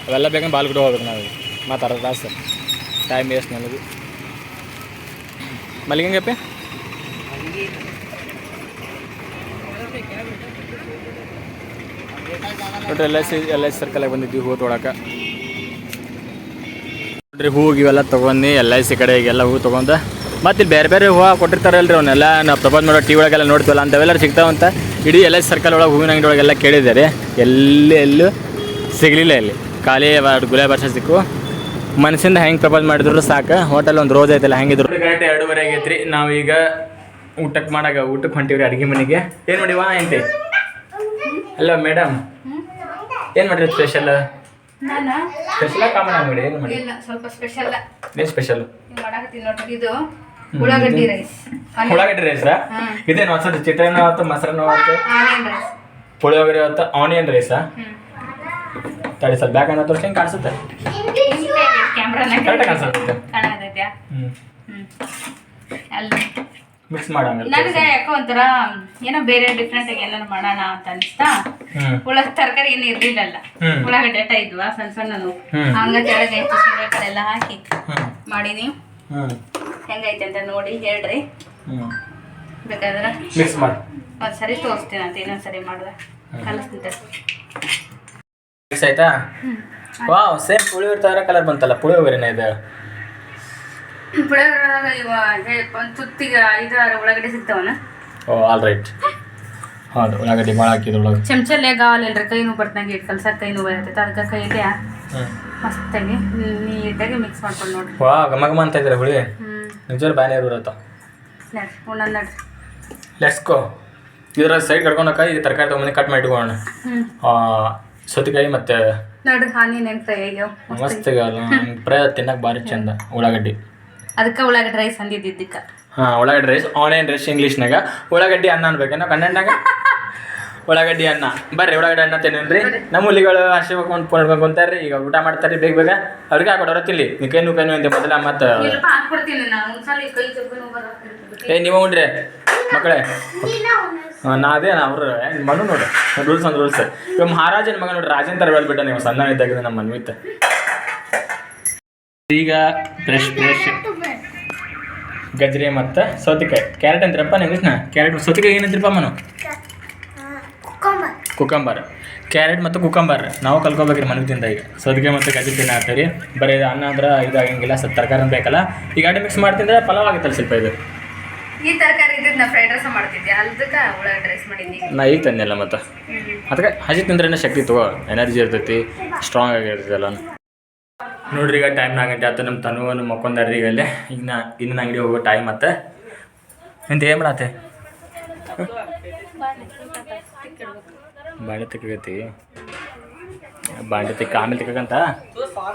ಅವೆಲ್ಲ ಬೇಕಂದ್ರೆ ಬಾಲ್ಗುಡಿ ಹೋಗ್ಬೇಕು ನಾವು. ಮತ್ತು ಅರ್ಧ ತಾಸು ಟೈಮ್ ವೇಸ್ಟ್ ನನಗೆ ಹೆಂಗಪ್ಪ ನೋಡ್ರಿ L I C L I C ಸರ್ಕಲಾಗಿ ಬಂದಿದ್ವಿ ಹೂ ತೊಗೊಳಕ್ಕೆ ನೋಡ್ರಿ ಹೂವು ಇವೆಲ್ಲ ತೊಗೊಂಡು ಎಲ್ ಐ ಸಿ ಕಡೆಗೆಲ್ಲ ಹೂ ತೊಗೊಂಡು ಮತ್ತು ಇಲ್ಲಿ ಬೇರೆ ಬೇರೆ ಹೂವು ಕೊಟ್ಟಿರ್ತಾರಲ್ರಿ ಅವನ್ನೆಲ್ಲ ನಾವು ಪ್ರಪೋಸ್ ಮಾಡೋ ಟಿ ಒಳಗೆಲ್ಲ ನೋಡ್ತೀವಲ್ಲ ಅಂಥವೆಲ್ಲ ಸಿಗ್ತಾವಂತ ಇಡೀ ಎಲ್ಲ ಸರ್ಕಲ್ ಒಳಗೆ ಹೂವಿನ ಅಂಗಡಿ ಒಳಗೆಲ್ಲ ಕೇಳಿದ್ದಾರೆ. ಎಲ್ಲಿ ಎಲ್ಲೂ ಸಿಗಲಿಲ್ಲ ಇಲ್ಲಿ. ಖಾಲಿ ಗುಲಾಬಿ ವರ್ಷ ಸಿಕ್ಕು. ಮನಸ್ಸಿಂದ ಹೆಂಗೆ ಪ್ರಪೋಸ್ ಮಾಡಿದ್ರು ಸಾಕು. ಹೋಟೆಲ್ ಒಂದು ರೋಜ್ ಐತಲ್ಲ ಹೆಂಗಿದ್ರು. ಕರೆಕ್ಟ್ ಎರಡೂವರೆ ಆಗೈತ್ರಿ. ನಾವೀಗ ಊಟಕ್ಕೆ ಮಾಡಾಗ ಊಟಕ್ಕೆ ಹೊಂಟಿವ್ರಿ ಅಡುಗೆ ಮನೆಗೆ. ಏನು ಮಾಡಿವಾ ಏನು ಅಲ್ಲ ಮೇಡಮ್ ಏನು ಮಾಡಿರಿ ಸ್ಪೆಷಲ್ ಸ್ಪೆಷಲ್ ಕಾಮನ್ ಮಾಡಿ ಏನು ಮಾಡಿ ಇಲ್ಲ ಸ್ವಲ್ಪ ಸ್ಪೆಷಲ್ ಏನು ಸ್ಪೆಷಲ್ ಮಾಡಕತ್ತೀನಿ ನೋಡ್ರಿ ಇದು ಉಳ್ಳಾಗಡ್ಡಿ ರೈಸ್ ಉಳ್ಳಾಗಡ್ಡಿ ರೈಸ್. ಇದೇನು ಹೊಸದು ಚಿತ್ರಾನ್ನ ಆವತ್ತು ಮೊಸರನ್ನ ಆವತ್ತು? ಆನಿಯನ್ ರೈಸ್ ಪುಳಿಯೋಗರೆ ಆಯ್ತು ಆನಿಯನ್ ರೈಸ ತಡಿ ಸ್ವಲ್ಪ ಬ್ಯಾಕ್ ಅನ್ನ ತೋರಿಸಿ ಹೆಂಗೆ ಕಾಣಿಸುತ್ತೆ? ಮಿಕ್ಸ್ ಮಾಡಂಗಿಲ್ಲ ನನಗೆ ಯಾಕೋ ಒಂಥರ ಏನೋ ಬೇರೆ ಡಿಫ್ರೆಂಟ್ ಆಗಿ ಎಲ್ಲಾರು ಮಾಡೋಣ ಅಂತ ಅನಿಸ್ತಾ. ಹುಳ ಉಳ್ಳ ತರಕಾರಿ ಏನು ಇರ್ಲಿಲ್ಲ. ಉಳ್ಳಾಗಡ್ಡೆ ಇದ್ವಾ ಸಣ್ಣ ಸಣ್ಣನು ಹ್ಮ್. ಹಂಗ ಕೆಳಗೆ ಹೆಚ್ಚು ಎಲ್ಲ ಹಾಕಿ ಮಾಡಿನಿ ಹೆಂಗೈತೆ ಅಂತ ನೋಡಿ ಹೇಳ್ರಿ. ಬೇಕಾದ್ರೆ ಮಿಕ್ಸ್ ಮಾಡಿ. ಒಂದ್ಸರಿ ತೋರಿಸ್ತೀನಿ ಅಂತ ಇನ್ನೊಂದ್ಸರಿ ಮಾಡ್ದೆ ಕಲಿಸ್ತೀನಿ ಮಿಕ್ಸ್ ಆಯ್ತಾ? ವಾವ್ ಸೇಮ್ ಪುಳಿಯೋಗರೆ ಕಲರ್ ಬಂತಲ್ಲ ಪುಳಿಯೋಗರೆನೇ ಇದೆ? ಪುಳಿಯೋಗರೆ ಇವ ಒಂದ್ ತುತ್ತಿಗೆ ಐದಾರು ಸಿಗ್ತಾವನ? ಓ ಆಲ್ ರೈಟ್ ಹೌದು ಉಳ್ಳಾಗಡ್ಡಿ ಭಾಳ ಹಾಕಿದ್ರು ಒಳಗೆ. ಚಮಚಲ್ಲೇ ಗಾವಲ್ಲ ಕೈ ನೋವು ಬರ್ತಂಗೆ ಇಟ್ಟು ಕಲ್ಸಕ್ಕೆ ಕೈ ನೋವು ಬರ್ತೈತೆ ಅದಕ್ಕೆ ಕೈಗೆ. ಹ್ಞೂ ಮಸ್ತಾಗಿ ನೀಟಾಗಿ ಮಿಕ್ಸ್ ಮಾಡ್ಕೊಂಡು ನೋಡ್ರಿ. ವಾ ಘಮ ಘಮ ಅಂತ ಇದ್ದಾರೆ ಹುಳಿ ನಿಜವಾಗ್ಲೂ ಬ್ಯಾನೆ ಇರುತ್ತೆ ನಡ್ರಿ ಉಣ್ಣದ್ ನಡ್ರಿ. ಲೆಟ್ಸ್ ಗೋ ಇದರ ಸೈಡ್ ಕಡ್ಕೊಂಡೋಕ ಈ ತರಕಾರಿ ತೊಗೊಂಬಂದು ಕಟ್ ಮಾಡಿ ಇಟ್ಕೊಳ್ಳೋಣ. ಹ್ಞೂ ಸೌತೆಕಾಯಿ ಮತ್ತು ನೋಡ್ರಿ ಹಾನಿ ನೆನ್ ಫ್ರೈ ಆಗ್ಯಾವ? ಮಸ್ತ್ ಫ್ರೈ ತಿನ್ನಕ್ಕೆ ಭಾರಿ ಚಂದ ಉಳ್ಳಾಗಡ್ಡಿ. ಅದಕ್ಕೆ ಉಳ್ಳಾಗಡ್ಡಿ ರೈಸ್ ಅಂದಿದ್ದಕ್ಕೆ ಹಾಂ ಉಳ್ಳಾಗಡ್ಡಿ ರೈಸ್ ಆನಿಯನ್ ರೈಸ್ ಇಂಗ್ಲೀಷ್ನಾಗ ಉಳ್ಳಾಗಡ್ಡಿ ಅನ್ನ ಅನ್ಬೇಕೇನೋ ಕನ್ನಡನಾಗ. ಉಳ್ಳಾಗಡ್ಡಿ ಅನ್ನ. ಬರ್ರಿ ಉಳ್ಳಾಗಡ್ಡಿ ಅನ್ನ ತಿನ್ನಿರಿ ನಮ್ಮ ಹುಲಿಗಳು ಹಸಿ ಹೋಗ್ಕೊಂಡು ಕುಂತಾರ್ರಿ. ಈಗ ಊಟ ಮಾಡ್ತಾರೆ ಬೇಗ ಬೇಗ. ಅವ್ರಿಗೆ ಹಾಕೊಡೋರ ನೀವು ಕೈ ಕೈನು ಅಂತ ಮೊದಲ ಮತ್ತು ಏ ನೀವು ಉಂಡ್ರಿ ಮಕ್ಕಳೇ ನಾ ಅದೇ ಅವ್ರು ಮನು ನೋಡು. ರೂಲ್ಸ್ ಅಂದ್ರೆ ರೂಲ್ಸ್. ಇವ್ ಮಹಾರಾಜನ ಮಗ ನೋಡ್ರಿ ರಾಜನ್ ತರ ಹೇಳ್ಬಿಟ್ಟ ನೀವು. ಸಣ್ಣ ಇದ್ದಾಗ ನಮ್ಮ ಮನ್ವಿತ್. ಈಗ ಫ್ರೆಶ್ ಫ್ರೆಶ್ ಗಜ್ರಿ ಮತ್ತು ಸೌತೆಕಾಯಿ. ಕ್ಯಾರೆಟ್ ಅಂತೀರಪ್ಪ ನಿಮ್ಮ ಕ್ಯಾರೆಟ್ ಸೌತೆಕಾಯಿ ಏನಂತೀರಪ್ಪ ಮನು? ಕುಕಂಬರ್ ಕ್ಯಾರೆಟ್ ಮತ್ತು ಕುಕಂಬರ್ ನಾವು ಕಲ್ಕೋಬೇಕ್ರಿ ಮನದಿಂದ ಈಗ. ಸದ್ಗೆ ಮತ್ತು ಗಜ್ಜಿ ತಿನ್ನ ಹಾಕ್ತೀರಿ ಬರೀ ಇದು ಅನ್ನ ಅಂದ್ರೆ ಇದಾಗಂಗಿಲ್ಲ ಸ್ವಲ್ಪ ತರಕಾರಿ ಬೇಕಲ್ಲ. ಈಗ ಅಡಿ ಮಿಕ್ಸ್ ಮಾಡ್ತಿದ್ರೆ ಪಲಾವ್ ಆಗುತ್ತಲ್ಲ ಸ್ವಲ್ಪ ಇದು. ಈ ತರಕಾರಿ ಇದ್ದಿದ್ದು ನಾ ಫ್ರೈಡ್ ರೈಸ್ ಮಾಡ್ತಿದ್ದೆ. ಅದಕ್ಕೆ ಉಳ್ಳಾಗಡ್ಡಿ ರೈಸ್ ಮಾಡಿದ್ದೀನಿ. ನಾ ಈಗ ತಂದೆಲ್ಲ ಮತ್ತು. ಅದಕ್ಕೆ ಹಸಿ ತಿಂದ್ರೆ ಶಕ್ತಿ ತಗೋ. ಎನರ್ಜಿ ಇರ್ತೈತಿ ಸ್ಟ್ರಾಂಗ್ ಆಗಿರ್ತೈತಿ ಎಲ್ಲ ನೋಡ್ರಿ ಈಗ ಟೈಮ್ ನಾಲ್ಕು ಗಂಟೆ ಆಯ್ತು ನಮ್ಮ ತನುವನ್ನು ಮಕ್ಕೊಂದಾರ್ರಿ ಈಗ ಅಲ್ಲೇ. ಈಗ ನಾ ಇನ್ನು ಅಂಗಡಿ ಹೋಗೋ ಟೈಮ್ ಮತ್ತೆ ಎಂತ ಏನು ಮಾಡತ್ತೆ? ಬಾಂಡೆ ತಿಕ್ಕೈತಿ ಬಾಂಡೆ ತಿಕ್ಕ ಆಮೇಲೆ ತಿಕ್ಕಂತ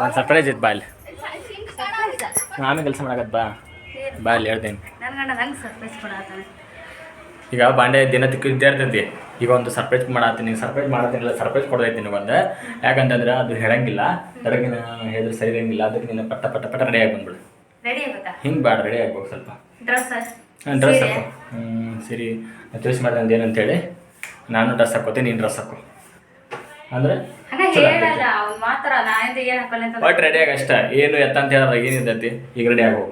ಒಂದು ಸರ್ಪ್ರೈಸ್ ಇತ್ತು ಬಾ ಇಲ್ಲಿ ಆಮೇಲೆ ಕೆಲಸ ಮಾಡಕತ್ ಬಾ. ಬಾ ಇಲ್ಲಿ ಹೇಳ್ತೇನೆ. ನನ್ನ ಈಗ ಬಾಂಡೆ ದಿನ ತಿಕ್ಕಿದ್ದೇ ಇರ್ತೈತಿ ಈಗ ಒಂದು ಸರ್ಪ್ರೈಸ್ ಮಾಡತ್ತೀನಿ ಸರ್ಪ್ರೈಸ್ ಮಾಡತ್ತೀನಿಲ್ಲ ಸರ್ಪ್ರೈಸ್ ಕೊಡ್ತೈತಿ ಒಂದು. ಯಾಕಂತಂದ್ರೆ ಅದು ಹೇಳಂಗಿಲ್ಲ. ಅದಕ್ಕೆ ಹೇಳಿದ್ರೆ ಸರಿ ಇರಂಗಿಲ್ಲ. ಅದಕ್ಕೆ ನೀನು ಪಟ್ಟ ಪಟ್ಟ ಪಟ್ಟ ರೆಡಿ ಆಗಿ ಬಂದ್ಬಿಡು ಹಿಂಗೆ ಬೇಡ ರೆಡಿ ಆಗ್ಬೇಕು ಸ್ವಲ್ಪ. ಡ್ರೆಸ್ ಡ್ರೆಸ್ ಹಾಕು. ಹ್ಞೂ ಸರಿ. ಚೂಸ್ ಮಾಡಿದೆ ಅಂತ ಏನಂತೇಳಿ. ನಾನು ಡ್ರೆಸ್ ಹಾಕೋತೆ ನೀನು ಡ್ರೆಸ್ ಹಾಕೋ. ಅಂದರೆ? ಹಾಕೊಳ್ಳಿ ಅಂತ ಒಟ್ಟು ರೆಡಿ ಆಗ ಅಷ್ಟ. ಏನು ಎತ್ತ ಅಂತ ಹೇಳಿದ್ರೆ ಏನಿರ್ತೈತಿ ಈಗ ರೆಡಿ ಆಗೋ.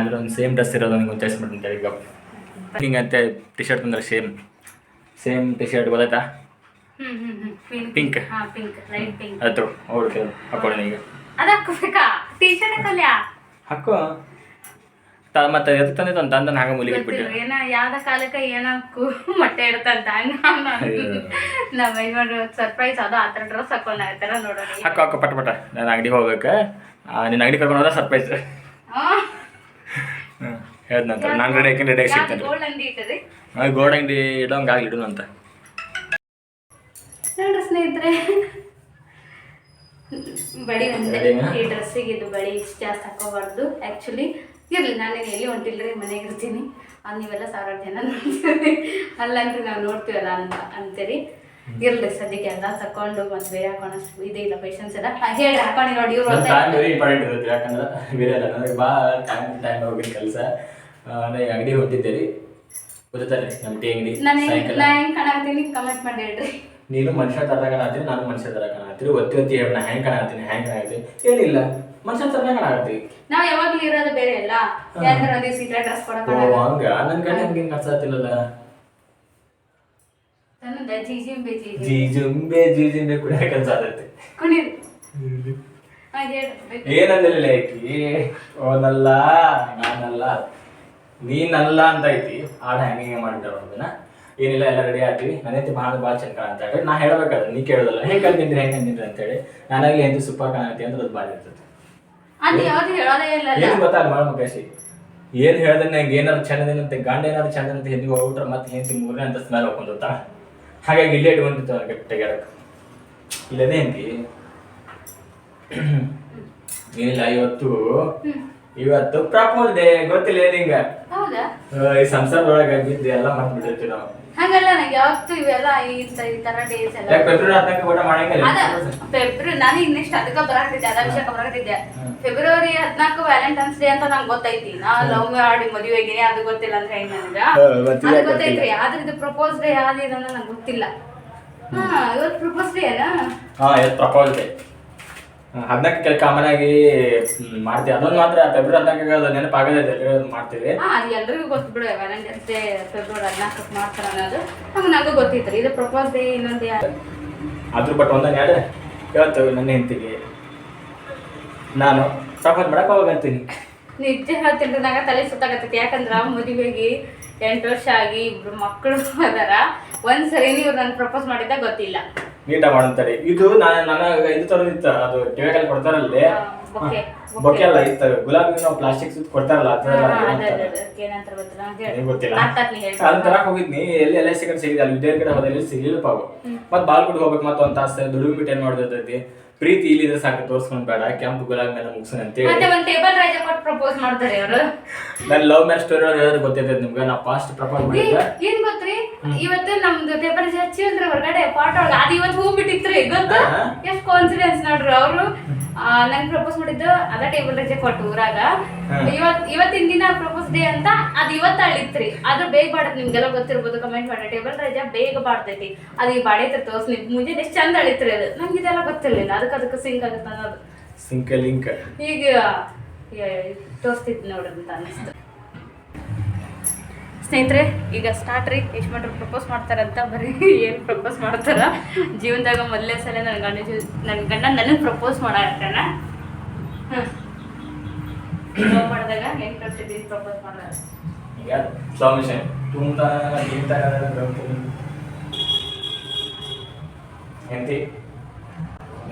ಅದ್ರ ಒಂದು ಸೇಮ್ ಡ್ರೆಸ್ ಇರೋದು ನನಗೆ ಒಂದು ಚಾಯ್ಸ್ ಮಾಡ್ತೀನಿ ಈಗ. ಹಿಂಗಂತೆ ಟಿ ಶರ್ಟ್ ತಂದ್ರೆ ಸೇಮ್ ಸೇಮ್ ಟಿ ಶರ್ಟ್ ಗೊತ್ತಾಯ್ತಾ ಪಿಂಕ್ ಲೈಟ್ ಪಿಂಕ್ ಆಯ್ತು. ಓಕೆ ಕೇಳು ಹಾಕೊಳ್ಳೋಣ ಈಗ. ಹಾಕೋ ತ ಮತ್ತೆ ಎದಕ್ಕೆ ತಂದಿತ್ತು ಅಂತ ಅಂದನ್ ಹಾಗೆ ಮುಲಿಗೆ ಬಿಟ್ಟು ಗೊತ್ತಿಲ್ಲ ಏನ ಯಾವ್ದ ಕಾಲಕ್ಕೆ ಏನಕ್ಕು ಮೊಟ್ಟೆ ಇಡ್ತಂತ ಹಂಗ ನಮ್ಮ ಇವಾಗ ಸರ್ಪ್ರೈಸ್ ಅದು ಆ ಥರ ಡ್ರೆಸ್ ಹಾಕೊಂಡ್ ಆ ಥರ ನೋಡೋಣ. ಹಾಕೋ ಹಾಕೋ ಪಟ ಪಟ. ನಾನು ಅಂಗಡಿಗೆ ಹೋಗ್ಬೇಕು. ನಿನ್ನ ಅಂಗಡಿ ಕರ್ಕೊಂಡು ಹೋದ್ರೆ ಸರ್ಪ್ರೈಸ್ ಹೇಳ್ದ ನಂತರ. ನಾನು ರೆಡಿ ಹಾಕಿ ರೆಡಿ ಆಗಿ ಸಿಗ್ತೇನೆ ಗೋಲ್ಡ್ ಅಂಗಡಿ ಇಡೋಂಗೆ ಆಗಲಿ ಇಡೋಣ ಅಂತ. ನೋಡ್ರಿ ಸ್ನೇಹಿತರೆ. ಬಳಿ ಒಂದೇ? ಈ ಡ್ರೆಸ್ಸಿಗೆ ಇದು ಬಳಿ ಇಷ್ಟು ಜಾಸ್ತಿ ಹಾಕೋಬಾರ್ದು ಆ್ಯಕ್ಚುಲಿ ಇರಲಿ ನಾನೇನು ಎಲ್ಲಿ ಹೊಂಟಿಲ್ರಿ ಮನೆಗೆ ಇರ್ತೀನಿ. ಅದು ನೀವೆಲ್ಲ ಸಾವಿರಾರು ಜನ ನೋಡ್ತೀವಿ ಅಲ್ಲಂದ್ರೆ ನಾವು ನೋಡ್ತೀವಲ್ಲ ಅಂತ ಅಂತೀರಿ. ಇರಲಿ ಸದ್ಯಕ್ಕೆ ಎಲ್ಲ ತಕೊಂಡು ಮತ್ತೆ ಬೇರೆ ಇದೆ ಇದೇ ಇಲ್ಲ ಪೇಷನ್ಸ್ ಎಲ್ಲ. ಹೇಳಿ ಹಾಕೊಂಡು ನೋಡಿ ವೆರಿ ಇಂಪಾರ್ಟೆಂಟ್ ಇರುತ್ತೆ ಯಾಕಂದ್ರೆ ಬೇರೆ ಅಲ್ಲ ನನಗೆ ಬಾ ಟೈಮ್ ಟೈಮ್ ಹೋಗಿದ್ದು ಕೆಲಸ. ನಾನು ಅಂಗಡಿ ಹೊಂಟಿದ್ದೇರಿ ಗೊತ್ತಾರೆ ನಮ್ಮ ಟೀ ಅಂಗಡಿ ನಾನು ಹೆಂಗ್ ಕಮೆಂಟ್ ಮಾಡಿ ಹೇಳ್ರಿ. ನೀನು ಮನುಷ್ಯ ತರ ಕಾಣತ್ತೀನಿ ನಾನು ಮನುಷ್ಯ ತರ ಕಾಣತ್ತೀರಿ. ಒತ್ತಿ ಒತ್ತಿ ಹೇಳಿ ಹೆಂಗೆ ಕಾಣತ್ತೀನಿ ಹೆಂಗೆ ಕಾಣತ್ತೀನಿ ಏನಿಲ್ಲ. ಮನುಷ್ಯ ಥರನೇ ಕಾಣತ್ತೀನಿ ನಾವ್ ಯಾವಾಗ್ಲೂ ಇರೋದು ಬೇರೆ ಅಲ್ಲ? ಯಾಕಂದ್ರೆ ಅದೇ ಸೀಕ್ರೆ ಡ್ರೆಸ್ ಓ ಕೊಡೋಣ ಹಂಗ? ನನ್ ಕಡೆ ಹಂಗೆ ಕಾಣಿಸತ್ತಿಲ್ಲಲ್ಲ ತನ್ನದ ಜಿಜಿಂಬೆ ಜಿಜಿ ಜಿ ಜುಂಬೆ ಜಿ ಜುಂಬೆ ಕೂಡ ಕೆಲಸ ಆಗತ್ತೆ ಕುಣಿದು ಹಾ ಹೇಳು ಏನಂದಿಲ್ಲ ಐತಿ ಓನಲ್ಲ ನಾನಲ್ಲ. ನೀನಲ್ಲ ಅಂತ ಐತಿ. ಆಡ ಹೆಂಗೆ ಹೆಂಗೆ ಮಾಡ್ತಾರ ಅದನ್ನ. ಏನಿಲ್ಲ ಎಲ್ಲ ರೆಡಿ ಆಗ್ತೀವಿ ನನ್ನೈತಿ ಭಾಳ ಭಾಳ ಚಂದ ಕಾಣಂತ ಹೇಳಿ ನಾ ಹೇಳ್ಬೇಕಾದ್ರೆ ನೀ ಕೇಳೋದಲ್ಲ. ಹೆಂಗೆ ಕಲ್ತಿದ್ರಿ ಹೆಂಗೆ ಅಂತ ಹೇಳಿ ನನಗೆ ಎಂದು ಸೂಪರ್ ಕಾಣತ್ತೆ ಅಂದ್ರೆ ಅದು ಭಾಳ ಇರ್ತದೆ ಅದು ಯಾವ್ದು ಹೇಳೋದೇ ಇಲ್ಲ ಏನು ಗೊತ್ತಾಗ ಮಾಡ ಮುಖೇಶಿ ಏನು ಹೇಳ್ದೆ ನಂಗೆ ಏನಾರು ಏನಂತ ಗಂಡ ಏನಾರು ಚಂದ ಅಂತ ಹೆಂಗೆ ಹೋಗ್ಬಿಟ್ರೆ ಮತ್ತೆ ಹೆಂಡತಿ ಮೂರನೇ ಅಂತ ಸ್ಮೆಲ್ ಹೋಗ್ಕೊಂತ ಹಾಗಾಗಿ ಇಲ್ಲೇ ಇಟ್ಕೊಂಡಿತ್ತು ನನಗೆ ತೆಗ್ಯಾರಕ್ಕೆ ಇಲ್ಲದೇ ಹೆಂಗಿ? ಏನಿಲ್ಲ ಇವತ್ತು ಇವತ್ತು ಪ್ರಪೋಸ್ ಡೇ ಗೊತ್ತಿಲ್ಲ ನಿಂಗ ಹೌದಾ? ಈ ಸಂಸಾರದೊಳಗೆ ಬಿದ್ದು ಎಲ್ಲ ಮರ್ತು ಬಿಟ್ಟಿರ್ತೀವಿ ನಾವು. ಹಂಗಲ್ಲ ನಂಗೆ ಯಾವತ್ತು ಇವೆಲ್ಲ ಈ ತ- ಈ ತರ ಡೇಸ್ ಎಲ್ಲ ಫೆಬ್ರವರಿ ಹದಿನಾಲ್ಕು ಊಟ ಮಾಡಂಗಿಲ್ಲ ಅದ ಫೆಬ್ರವರಿ ನಾನು ಈಗ ನೆಕ್ಸ್ಟ್ ಅದಕ್ಕೆ ಬರಾಕತ್ತಿದ್ದೆ ಅದ ವಿಷಯಕ್ಕೆ ಬರಾಕತ್ತಿದ್ದೆ. ಫೆಬ್ರವರಿ ಹದಿನಾಲ್ಕು ವ್ಯಾಲೆಂಟೈನ್ಸ್ ಡೇ ಅಂತ ನಂಗೆ ಗೊತ್ತೈತಿ. ನಾ ಲವ್ ಮಾಡಿ ಮದುವೆ ಆಗಿನಿ ಅದು ಗೊತ್ತಿಲ್ಲ ಅಂದ್ರೆ ಹೆಂಗ್ ನನಗ ಹಾ, ಗೊತ್ತಿಲ್ಲ, ಅದು ಗೊತ್ತೈತ್ರಿ ಆದ್ರೆ ಇದು ಪ್ರಪೋಸ್ ಡೇ ಯಾವ್ದು ಅನ್ನೋ ನಂಗೆ ಗೊತ್ತಿಲ್ಲ. ಹಾ ಇವತ್ತು ಪ್ರಪೋಸ್ ಡೇ ಅಲ್ಲ? ಹಾ ಇವತ್ತು ಪ್ರಪೋಸ್ ಡೇ ಹದಿನಾಲ್ಕು ಕೆಲ ಕಾಮನ್ ಆಗಿ ಮಾಡ್ತೀವಿ. ಅದೊಂದು ಮಾತ್ರ. ಫೆಬ್ರವರಿ ಹದಿನಾಲ್ಕು ಅದು ನೆನಪಾಗದೆ ಎಲ್ಲರೂ ಮಾಡ್ತೀವಿ. ಹಾ ಅದು ಎಲ್ರಿಗೂ ಗೊತ್ತು ಬಿಡು. ವ್ಯಾಲೆಂಟೈನ್ಸ್ ಡೇ ಫೆಬ್ರವರಿ ಹದಿನಾಲ್ಕು ಮಾಡ್ತಾರೆ ಅನ್ನೋದು. ನಮ್ಗೆ ನನಗೂ ಗೊತ್ತಿತ್ತು. ಇದು ಪ್ರಪೋಸ್ ಡೇ ಇನ್ನೊಂದು ಯಾರು? ಅದ್ರ ಬಟ್ ಒಂದೊಂದು ಎರಡು ಇವತ್ತು ನನ್ನ ಹೆಂಡತಿಗೆ. ನಾನು. ಪ್ರಪೋಸ್ ಮಾಡಕ್ಕೆ ಹೋಗಂತೀನಿ ನಿಜ ಹೇಳ್ತೀನಿ ನನಗೆ ತಲೆ ಸುತ್ತಾಗತ್ತೈತಿ ಯಾಕಂದ್ರೆ ಮದುವೆಗೆ ಎಂಟು ವರ್ಷ ಆಗಿ ಇಬ್ರು ಮಕ್ಕಳು ಅದಾರ. ಒಂದ್ಸರಿ ನೀವು ನನ್ ಪ್ರಪೋಸ್ ಮಾಡಿದ್ದ ಗೊತ್ತಿಲ್ಲ. ನೀಟಾಗಿ ಮಾಡಂತಾರೆ ಇದು ನಾನು ನನ್ನ ಇದು ತರ ಅದು ಟಿವಿಯಲ್ಲಿ ಕೊಡ್ತಾರಲ್ಲಿ? ಬೊಕ್ಕೆ, ಅಲ್ಲ ಇತ್ತು. ಗುಲಾಬಿ ನಾವು ಪ್ಲಾಸ್ಟಿಕ್ ಸುತ್ತ ಕೊಡ್ತಾರಲ್ಲ ಆ ಥರ ಹಾ, ಎಲ್ಲ ಅದೇ, ಏನಂತಾರೆ? ಅದೇ, ಅದಕ್ಕೆ ಗೊತ್ತಿಲ್ಲ. ಅದನ್ನ ತರಕ್ ಹೋಗಿದ್ನಿ. ಎಲ್ಲಿ ಎಲ್ಲ ಸಿಗಟ್ ಸಿಗಿದೆ ಅಲ್ಲಿ ವಿದ್ಯಾರ್ಥಿ ಕಡೆ ಹೋದಲ್ಲಿ ಸಿಗಲಿಲ್ಲ ಪಾವು. ಮತ್ ಬಾಲ್ಕೋಟ್ ಹೋಗ್ಬೇಕು ಮತ್ತೆ ಒಂದು ತಾಸ ದುಡುಗು ಬಿಟ್ಟು ಏನ್ ಮಾಡಿರ್ತೈತಿ ಪ್ರೀತಿ ಇಲ್ಲಿದ್ರೆ ಸಾಕು ತೋರ್ಸ್ಕೊಂಡ್ ಬೇಡ. ಕೆಂಪು ಗುಲಾಬಿ ಮೇಲೆ ಮುಗಿಸೋಣ ಅಂತೇಳಿ ನನ್ನ ಲವ್ ಮ್ಯಾರೇಜ್ ಸ್ಟೋರಿ ಹೇಳಿದ್ರೆ ಗೊತ್ತೈತೆ ನಿಮ್ಗೆ. ನಾ ಫಾಸ್ಟ್ ಪ್ರಪೋಸ್ ಮಾಡಿದ್ದೆ. ಇವತ್ತು ನಮ್ದು ಪೇಪರ್ ಹಚ್ಚಿ ಅಂದ್ರೆ ಹೊರಗಡೆ ಪಾಟ್ ಒಳಗ. ಅದು ಇವತ್ತು ಹೂ ಬಿಟ್ಟಿತ್ರಿ ಗೊತ್ತು. ಎಷ್ಟ್ ಕಾನ್ಫಿಡೆನ್ಸ್ ನೋಡ್ರಿ ಅವರು. ನಂಗೆ ಪ್ರಪೋಸ್ ಮಾಡಿದ್ದು ಅದ ಟೇಬಲ್ ರಜೆ ಕೊಟ್ಟು ಊರಾಗ. ಇವತ್ ಇವತ್ತಿನ ದಿನ ಪ್ರಪೋಸ್ ಡೇ ಅಂತ ಅದ್ ಇವತ್ತ ಅಳಿತ್ರಿ. ಅದು ಬೇಗ ಬಾಡತ್ ನಿಮ್ಗೆಲ್ಲ ಗೊತ್ತಿರ್ಬೋದು ಕಮೆಂಟ್ ಮಾಡಿ ಟೇಬಲ್ ರಜೆ ಬೇಗ ಬಾಡ್ತೈತಿ. ಅದು ಈ ಬಾಡೈತಿ ತೋರ್ಸ್ ನಿಮ್ ಮುಂಜಾನೆ ಎಷ್ಟ್ ಚಂದ ಅಳಿತ್ರಿ ಅದು. ನಂಗೆ ಇದೆಲ್ಲ ಗೊತ್ತಿರ್ಲಿಲ್ಲ. ಅದಕ್ಕೆ ಅದಕ್ಕೆ ಸಿಂಕ್ ಆಗುತ್ತೆ ಅನ್ನೋದು. ಸಿಂಕ್ ಲಿಂಕ್ ಈಗ ತೋರಿಸ್ತಿತ್ತು ನೋಡ್ರಿ ಅಂತ ಅನಿಸ್ತು ಸ್ನೇಹಿತರೆ, ಈಗ ಸ್ಟಾರ್ಟ್ ರೀ. ಮಾಡ್ರು ಪ್ರಪೋಸ್ ಮಾಡ್ತಾರಂತ, ಬರೀ ಏನು ಪ್ರಪೋಸ್ ಮಾಡ್ತಾರ? ಜೀವನದಾಗ ಮೊದಲೇ ಸಲ ನನ್ನ ಗಂಡ ಜೀವ ನನ್ನ ಗಂಡ ನನಗೆ ಪ್ರಪೋಸ್ ಮಾಡಾಕತ್ತಾನ. ಮಾಡಿದಾಗ ಹೆಂಗೆ ಪ್ರಪೋಸ್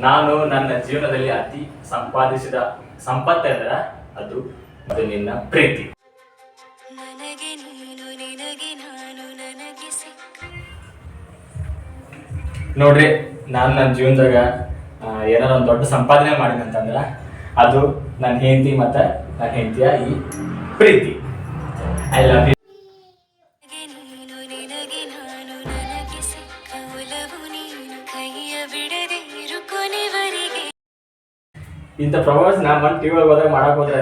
ನಾನು ನನ್ನ ಜೀವನದಲ್ಲಿ ಅತಿ ಸಂಪಾದಿಸಿದ ಸಂಪತ್ತೆಂದ್ರ ಅದು ಅದು ನಿನ್ನ ಪ್ರೀತಿ. ನೋಡ್ರಿ, ನಾನು ನನ್ನ ಜೀವನದಾಗ ಏನಾರ ಒಂದು ದೊಡ್ಡ ಸಂಪಾದನೆ ಮಾಡಿದೆ ಅಂತಂದ್ರ ಅದು ನನ್ನ ಹೆಂಡತಿ ಮತ್ತು ನನ್ನ ಹೆಂಡತಿಯ ಈ ಪ್ರೀತಿ. ಐ ಲವ್ ಯು ಇಂಥ ಪ್ರವಾಸ ನಾ ಟಿವಿ ಒಳಗೆ ಹೋದಾಗ ಮಾಡಕ್ ಹೋದ್ರೆ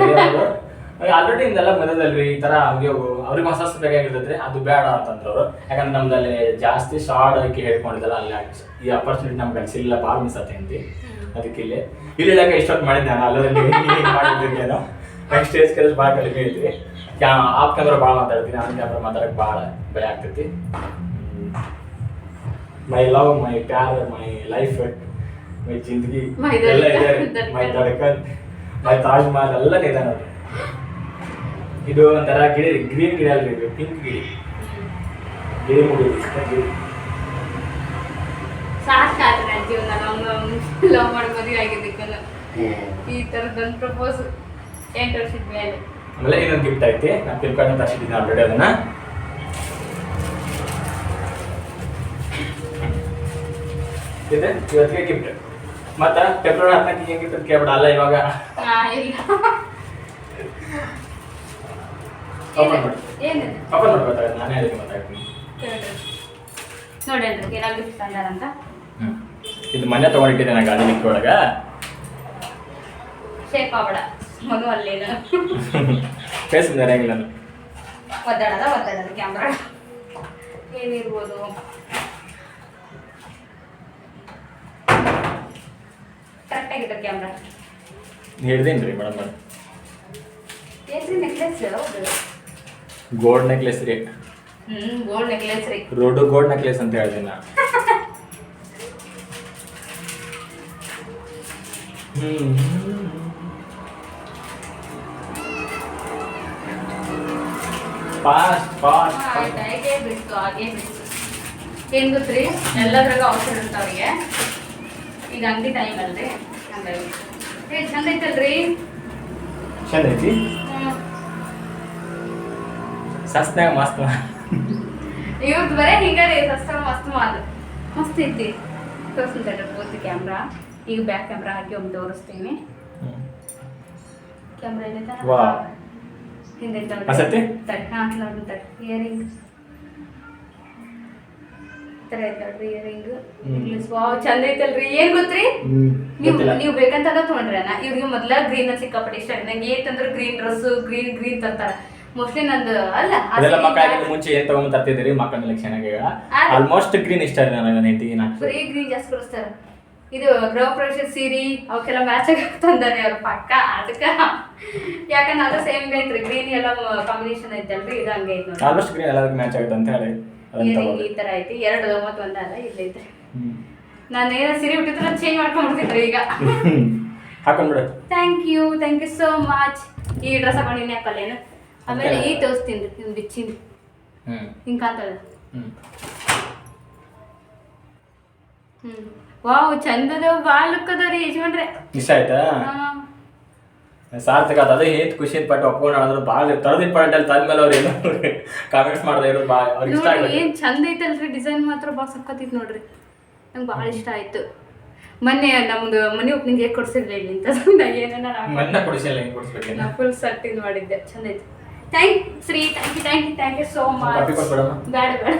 ಆಲ್ರೆಡಿ ಇಂದೆಲ್ಲ ಬಂದದಲ್ರಿ ಈ ತರ ಅವ್ರಿಗೆ ಅವ್ರಿಗೆ ಹೊಸ ಬೇಕಾಗಿರ್ತೈತ್ರಿ ಅದು ಬೇಡ ಅಂತಂದ್ರು ಅವರು ಯಾಕಂದ್ರೆ ನಮ್ದಲ್ಲಿ ಜಾಸ್ತಿ ಶಾರ್ಟ್ ಅದಕ್ಕೆ ಹೇಳ್ಕೊಂಡಿದ್ದಲ್ಲ ಅಲ್ಲಿ ಈ ಅಪರ್ಚುನಿಟಿ ನಮ್ಗೆ ಸಿಗಲಿಲ್ಲ ಭಾಳ ಮಿಸ್ ಅಂತ ಅದಕ್ಕೆ ಇಲ್ಲಿ ಇಲ್ಲಿ ಇಲ್ಲಕ ಇಷ್ಟೊತ್ತು ಮಾಡಿದ್ದೆ ನಾನು? ಅಲ್ಲದಲ್ಲಿ ಮಾಡಿದ್ದೇನೋ ನೆಕ್ಸ್ಟ್ ಸ್ಟೇಜ್ ಕೆಲಸ ಭಾಳ ಕಡಿಮೆ ಐತಿ ಕ್ಯಾ ಆಪ್ ಕ್ಯಾಮ್ರಾ ಭಾಳ ಮಾತಾಡ್ತೀನಿ ಆನ್ ಕ್ಯಾಮ್ರಾ ಮಾತಾಡಕ್ಕೆ ಭಾಳ ಭಯ ಆಗ್ತೈತಿ. My love my Pyaar my life my ಜಿಂದಗಿ ಎಲ್ಲ ಇದೆ. ಮೈ ಧಡ್ಕನ್ ಮೈ ತಾಜ್ ಮಹಲ್ ಎಲ್ಲ ಇದೆ ನೋಡಿ ಇದು ಒಂಥರ ಗಿಳಿ ಗ್ರೀನ್ ಗಿಡ ಅಲ್ರಿ ಇದು ಪಿಂಕ್ ಗಿಳಿ. ಗಿಳಿ ಮುಗಿದು ಗಿಳಿ. ಸಾಕಾದ್ರೆ ಜೀವನ ಲವ್ ಲವ್ ಮಾಡಿ ಮದುವೆ ಆಗಿದ್ದಕ್ಕಲ್ಲ. ಈ ಥರದ್ದೊಂದು ಪ್ರಪೋಸ್ ಎಂಟು ವರ್ಷದ ಮೇಲೆ. ಆಮೇಲೆ ಇನ್ನೊಂದು ಗಿಫ್ಟ್ ಐತಿ ನಾನು ಫ್ಲಿಪ್ಕಾರ್ಟ್ ತರಿಸಿದ್ದೀನಿ ಆಲ್ರೆಡಿ ಅದನ್ನ. ಇದೆ ಇವತ್ತಿಗೆ ಗಿಫ್ಟ್ ಮತ್ತ ಫೆಬ್ರವರಿ ಹದಿನಾಲ್ಕು ಹೆಂಗಿತ್ತು ಗಿಫ್ಟ್ ಅಂತ ಕೇಳ್ಬೇಡ ಅಲ್ಲ ಇವಾಗ. ಇಲ್ಲ. Open ಮಾಡು. ಓಪನ್ ನಾನೇ ಅದಕ್ಕೆ ಮಾತಾಡ್ತೀನಿ. ನೋಡ್ರಿ ಏನಾದ್ರು ಗಿಫ್ಟ್ ತಂದಾರಂತ ಇದು ಮನೆ ತಗೊಂಡಿಟ್ಟಿದ್ದೆ ನಾನು ಗಾಡಿ ಲಿಕ್ಕಿ ಒಳಗ ಶೇಪ್ ಆಗ್ಬೇಡ. ಮಗು ಅಲ್ಲೇನು ಫೇಸ್ ನೆರೆಯಂಗಿಲ್ಲ ನಾನು ಒದ್ದಾಡದ ಒದ್ದಾಡದ ಕ್ಯಾಮ್ರಾ ಏನಿರ್ಬೋದು? ಕರೆಕ್ಟಾಗಿದೆ ಕ್ಯಾಮ್ರಾ ಹಿಡ್ದೀನಿ ರೀ ಮೇಡಮ್ ಏನ್ರಿ ನೆಕ್ಲೆಸ್ ಹೌದು ಗೋಲ್ಡ್ ನೆಕ್ಲೆಸ್ ರೀ ಹ್ಞೂ ಗೋಲ್ಡ್ ನೆಕ್ಲೆಸ್ ರೀ ರೋಡು ಗೋಲ್ಡ್ ನೆಕ್ಲೆಸ್ ಅಂತ ಹೇಳ್ತೀನಿ ನಾ ಫಾಸ್ಟ್ ಫಾಸ್ಟ್ ಆಯ್ತು ಹಾಗೆ ಬಿಡ್ತು ಹಾಗೆ ಬಿಡ್ತು. ಏನು ಗೊತ್ತ್ರಿ? ಎಲ್ಲದ್ರಾಗ ಔಷಧ ಇರ್ತಾವ್ರಿಗೆ ಈಗ ಅಂಗಡಿ ಟೈಮ್ ಅಲ್ರಿ? ಹಂಗಾಗಿ. ಏ ಚಂದ ಐತಲ್ರಿ? ಚಂದ ಐತಿ. ಹ್ಞೂ ಸಸ್ನ್ಯಾಗ ಮಸ್ತ್ ಇವ್ರದ್ದು ಬರೇ ಹಿಂಗ ರೀ ಸಸ್ತ ಮಸ್ತ್ ಮಾಲ್ ಮಸ್ತ್ ಐತಿ. ತೋರಿಸ್ತಾರೆ ಪೂರ್ತಿ ಕ್ಯಾಮ್ರಾ. ಈಗ ಬ್ಯಾಕ್ ಕ್ಯಾಮ್ರಾ ಹಾಕಿ ಒಮ್ಮೆ ತೋರಿಸ್ತೀನಿ. ಕ್ಯಾಮ್ರಾ ಇದೆ. ಹಿಂದೆ? ತಡಿ ಹಾಂ ತಡಿ ಇಯರಿಂಗ್ ಥರ ಐತಲ್ರಿ ಇಯರಿಂಗ್ ವಾವ್ ಚಂದ ಐತಲ್ರಿ ಏನ್ ಗೊತ್ತ್ರಿ? ನೀವು ನೀವು ಬೇಕಂತ ತೊಗೊಂಡ್ರನ? ಇವ್ರಿಗೆ ಮೊದ್ಲ ಗ್ರೀನ್ ಸಿಕ್ಕಾಪಟ್ಟೆ ಇಷ್ಟ ನಂಗೆ ಏತಂದ್ರೆ ಗ್ರೀನ್ ಡ್ರೆಸ್ ಗ್ರೀನ್ ಗ್ರೀನ್ ತರ್ತಾರ. ಮೋಸ್ಟ್ಲಿ ನಂದು ಅಲ್ಲ ಅದೆಲ್ಲ ಮಕ್ಕಳಿಗೆ ಮುಂಚೆ ಏನ್ ತಗೊಂಡ್ ತರ್ತಿದ್ರಿ ಮಕ್ಕಳ ಆದ್ರೆ- ಆಲ್ಮೋಸ್ಟ್ ಗ್ರೀನ್ ಇಷ್ಟ ರೀ ನನಗೆ ನನ್ನ ಹೆಂಡತಿಗೆ ನಾ ಬರೀ ಗ್ರೀನ್ ಜಾಸ್ತಿ ಕೊಡಿಸ್ತಾರ. ಇದು ಗೃಹ ಪ್ರವೇಶ ಸೀರಿ ಅವಕ್ಕೆಲ್ಲ ಮ್ಯಾಚ್ ಆಗಿ ತಂದಾರೆ ಅವ್ರ ಪಕ್ಕ ಅದಕ್ಕ. ಯಾಕಂದ್ರೆ ಅದು ಸೇಮ್ ಐತ್ರಿ ಗ್ರೀನ್ ಎಲ್ಲ ಕಾಂಬಿನೇಷನ್ ಐತಲ್ರಿ ಇದು ಹಂಗೆ ಐತಿ ನೋಡಿ ಆಲ್ಮೋಸ್ಟ್ ಗ್ರೀನ್ ಎಲ್ಲದಕ್ಕೆ ಮ್ಯಾಚ್ ಆಗುತ್ತೆ ಅಂತ ಹೇಳಿ ಈ ತರ ಐತಿ ಎರಡು ಮತ್ತು ಒಂದಲ್ಲ ಇಲ್ಲಿ ಐತ್ರಿ. ನಾನು ಏನೋ ಸೀರೆ ಬಿಟ್ಟಿದ್ರೆ ಚೇಂಜ್ ಮಾಡ್ಕೊಂಡ್ಬಿಡ್ತಿದ್ರು ಈಗ. ಹಾಕೊಂಡ್ಬಿಡು thank you thank you so much ಈ ಡ್ರೆಸ್ ಹಾಕೊಂಡಿನಿ ಹಾಕಲ್ಲೇನು ಆಮೇಲೆ ಈ ತೋರಿಸ್ತೀನಿ ರೀ ಬಿಚ್ಚಿಂದು ಹಿಂಗೆ ಕಾಂತಾಳ ಹ್ಞೂ ಹ್ಮ್. ವಾವ್ ಚಂದದ ಭಾಳ ಲುಕ್ ಅದ ರೀ ಯಜಮಾನ್ರೆ. ಇಷ್ಟ ಆಯ್ತಾ. ಸಾರ್ಥಕ ಅದ ಏತ್ ಖುಷಿ ಪಟ್ಟು ಒಪ್ಕೊಂಡು ಅಂದ್ರೆ ಭಾಳ ತರದ ಇಂಪಾರ್ಟೆಂಟ್ ಅಲ್ಲಿ ತಂದ್ಮೇಲೆ ಅವ್ರು ಏನು ಕಾಮೆಂಟ್ಸ್ ಮಾಡ್ದೆ ಇರೋದು ಭಾಳ ಅವ್ರಿಗೆ ಇಷ್ಟ ಆಗ್ಬೇಕು. ಏನ್ ಚಂದ ಐತಲ್ರಿ ಡಿಸೈನ್ ಮಾತ್ರ ಭಾಳ ಸಕ್ಕತ್ತಿತ್ತು ನೋಡ್ರಿ. ನಂಗೆ ಭಾಳ ಇಷ್ಟ ಆಯ್ತು. ಮೊನ್ನೆ ನಮ್ದು ಮನಿ ಓಪನಿಂಗ್ ಹೇಗೆ ಕೊಡ್ಸಿರ್ಲಿ ಇಲ್ಲಿ ಅಂತ ಏನೇನ ಮನ್ನ ಕೊಡಿಸಿಲ್ಲ ಹೆಂಗೆ ಕೊಡಿಸ್ಬೇಕು ನಾ ಫುಲ್ ಸಟ್ ಇದು ಮಾಡಿದ್ದೆ. ಚಂದ ಐತೆ. Thank Shri thank you thank you thank you so much ಬೇಡ ಬೇಡ.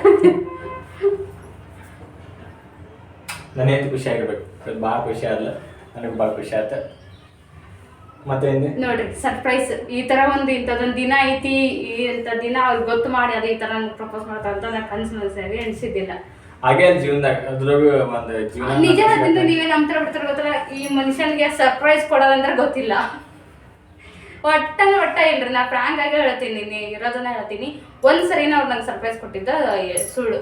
ನನಗೆ ಖುಷಿ ಆಗಿರ್ಬೇಕು. ಭಾಳ ಖುಷಿ ಆಗಲ್ಲ ನನಗೆ ಭಾಳ ಖುಷಿ ಆಯ್ತು. ಮತ್ತೆ ನೋಡ್ರಿ ಸರ್ಪ್ರೈಸ್ ಈ ತರ ಒಂದು ಇಂಥದೊಂದು ದಿನ ಐತಿ ಇಂಥ ದಿನ ಅವ್ರಿಗೆ ಗೊತ್ತು ಮಾಡಿ ಅದೇ ತರ ಪ್ರಪೋಸ್ ಮಾಡ್ತಾರೆ ಅಂತ ನಾನು ಕನ್ಸು ಮನಸ್ಸಾಗಿ ಅನ್ಸಿದ್ದಿಲ್ಲ ಹಾಗೆ ಜೀವನದಾಗ ಅದ್ರಾಗ ಒಂದು ಜೀವನ ನಿಜ ನೀವೇ ನಂತರ ಬಿಡ್ತಾರೆ ಗೊತ್ತಲ್ಲ ಈ ಮನುಷ್ಯನಿಗೆ ಸರ್ಪ್ರೈಸ್ ಕೊಡೋದಂದ್ರೆ ಗೊತ್ತಿಲ್ಲ. ಒಟ್ಟನ ಒಟ್ಟ ಇಲ್ರಿ ನಾ ಪ್ರಾಂಗ್ ಆಗಿ ಹೇಳ್ತೀನಿ ನೀ ಇರೋದನ್ನ ಹೇಳ್ತೀನಿ. ಒಂದ್ ಸರಿನ ಅವ್ರು ನಂಗೆ ಸರ್ಪ್ರೈಸ್ ಕೊಟ್ಟಿದ್ದ ಸುಳ್ಳು.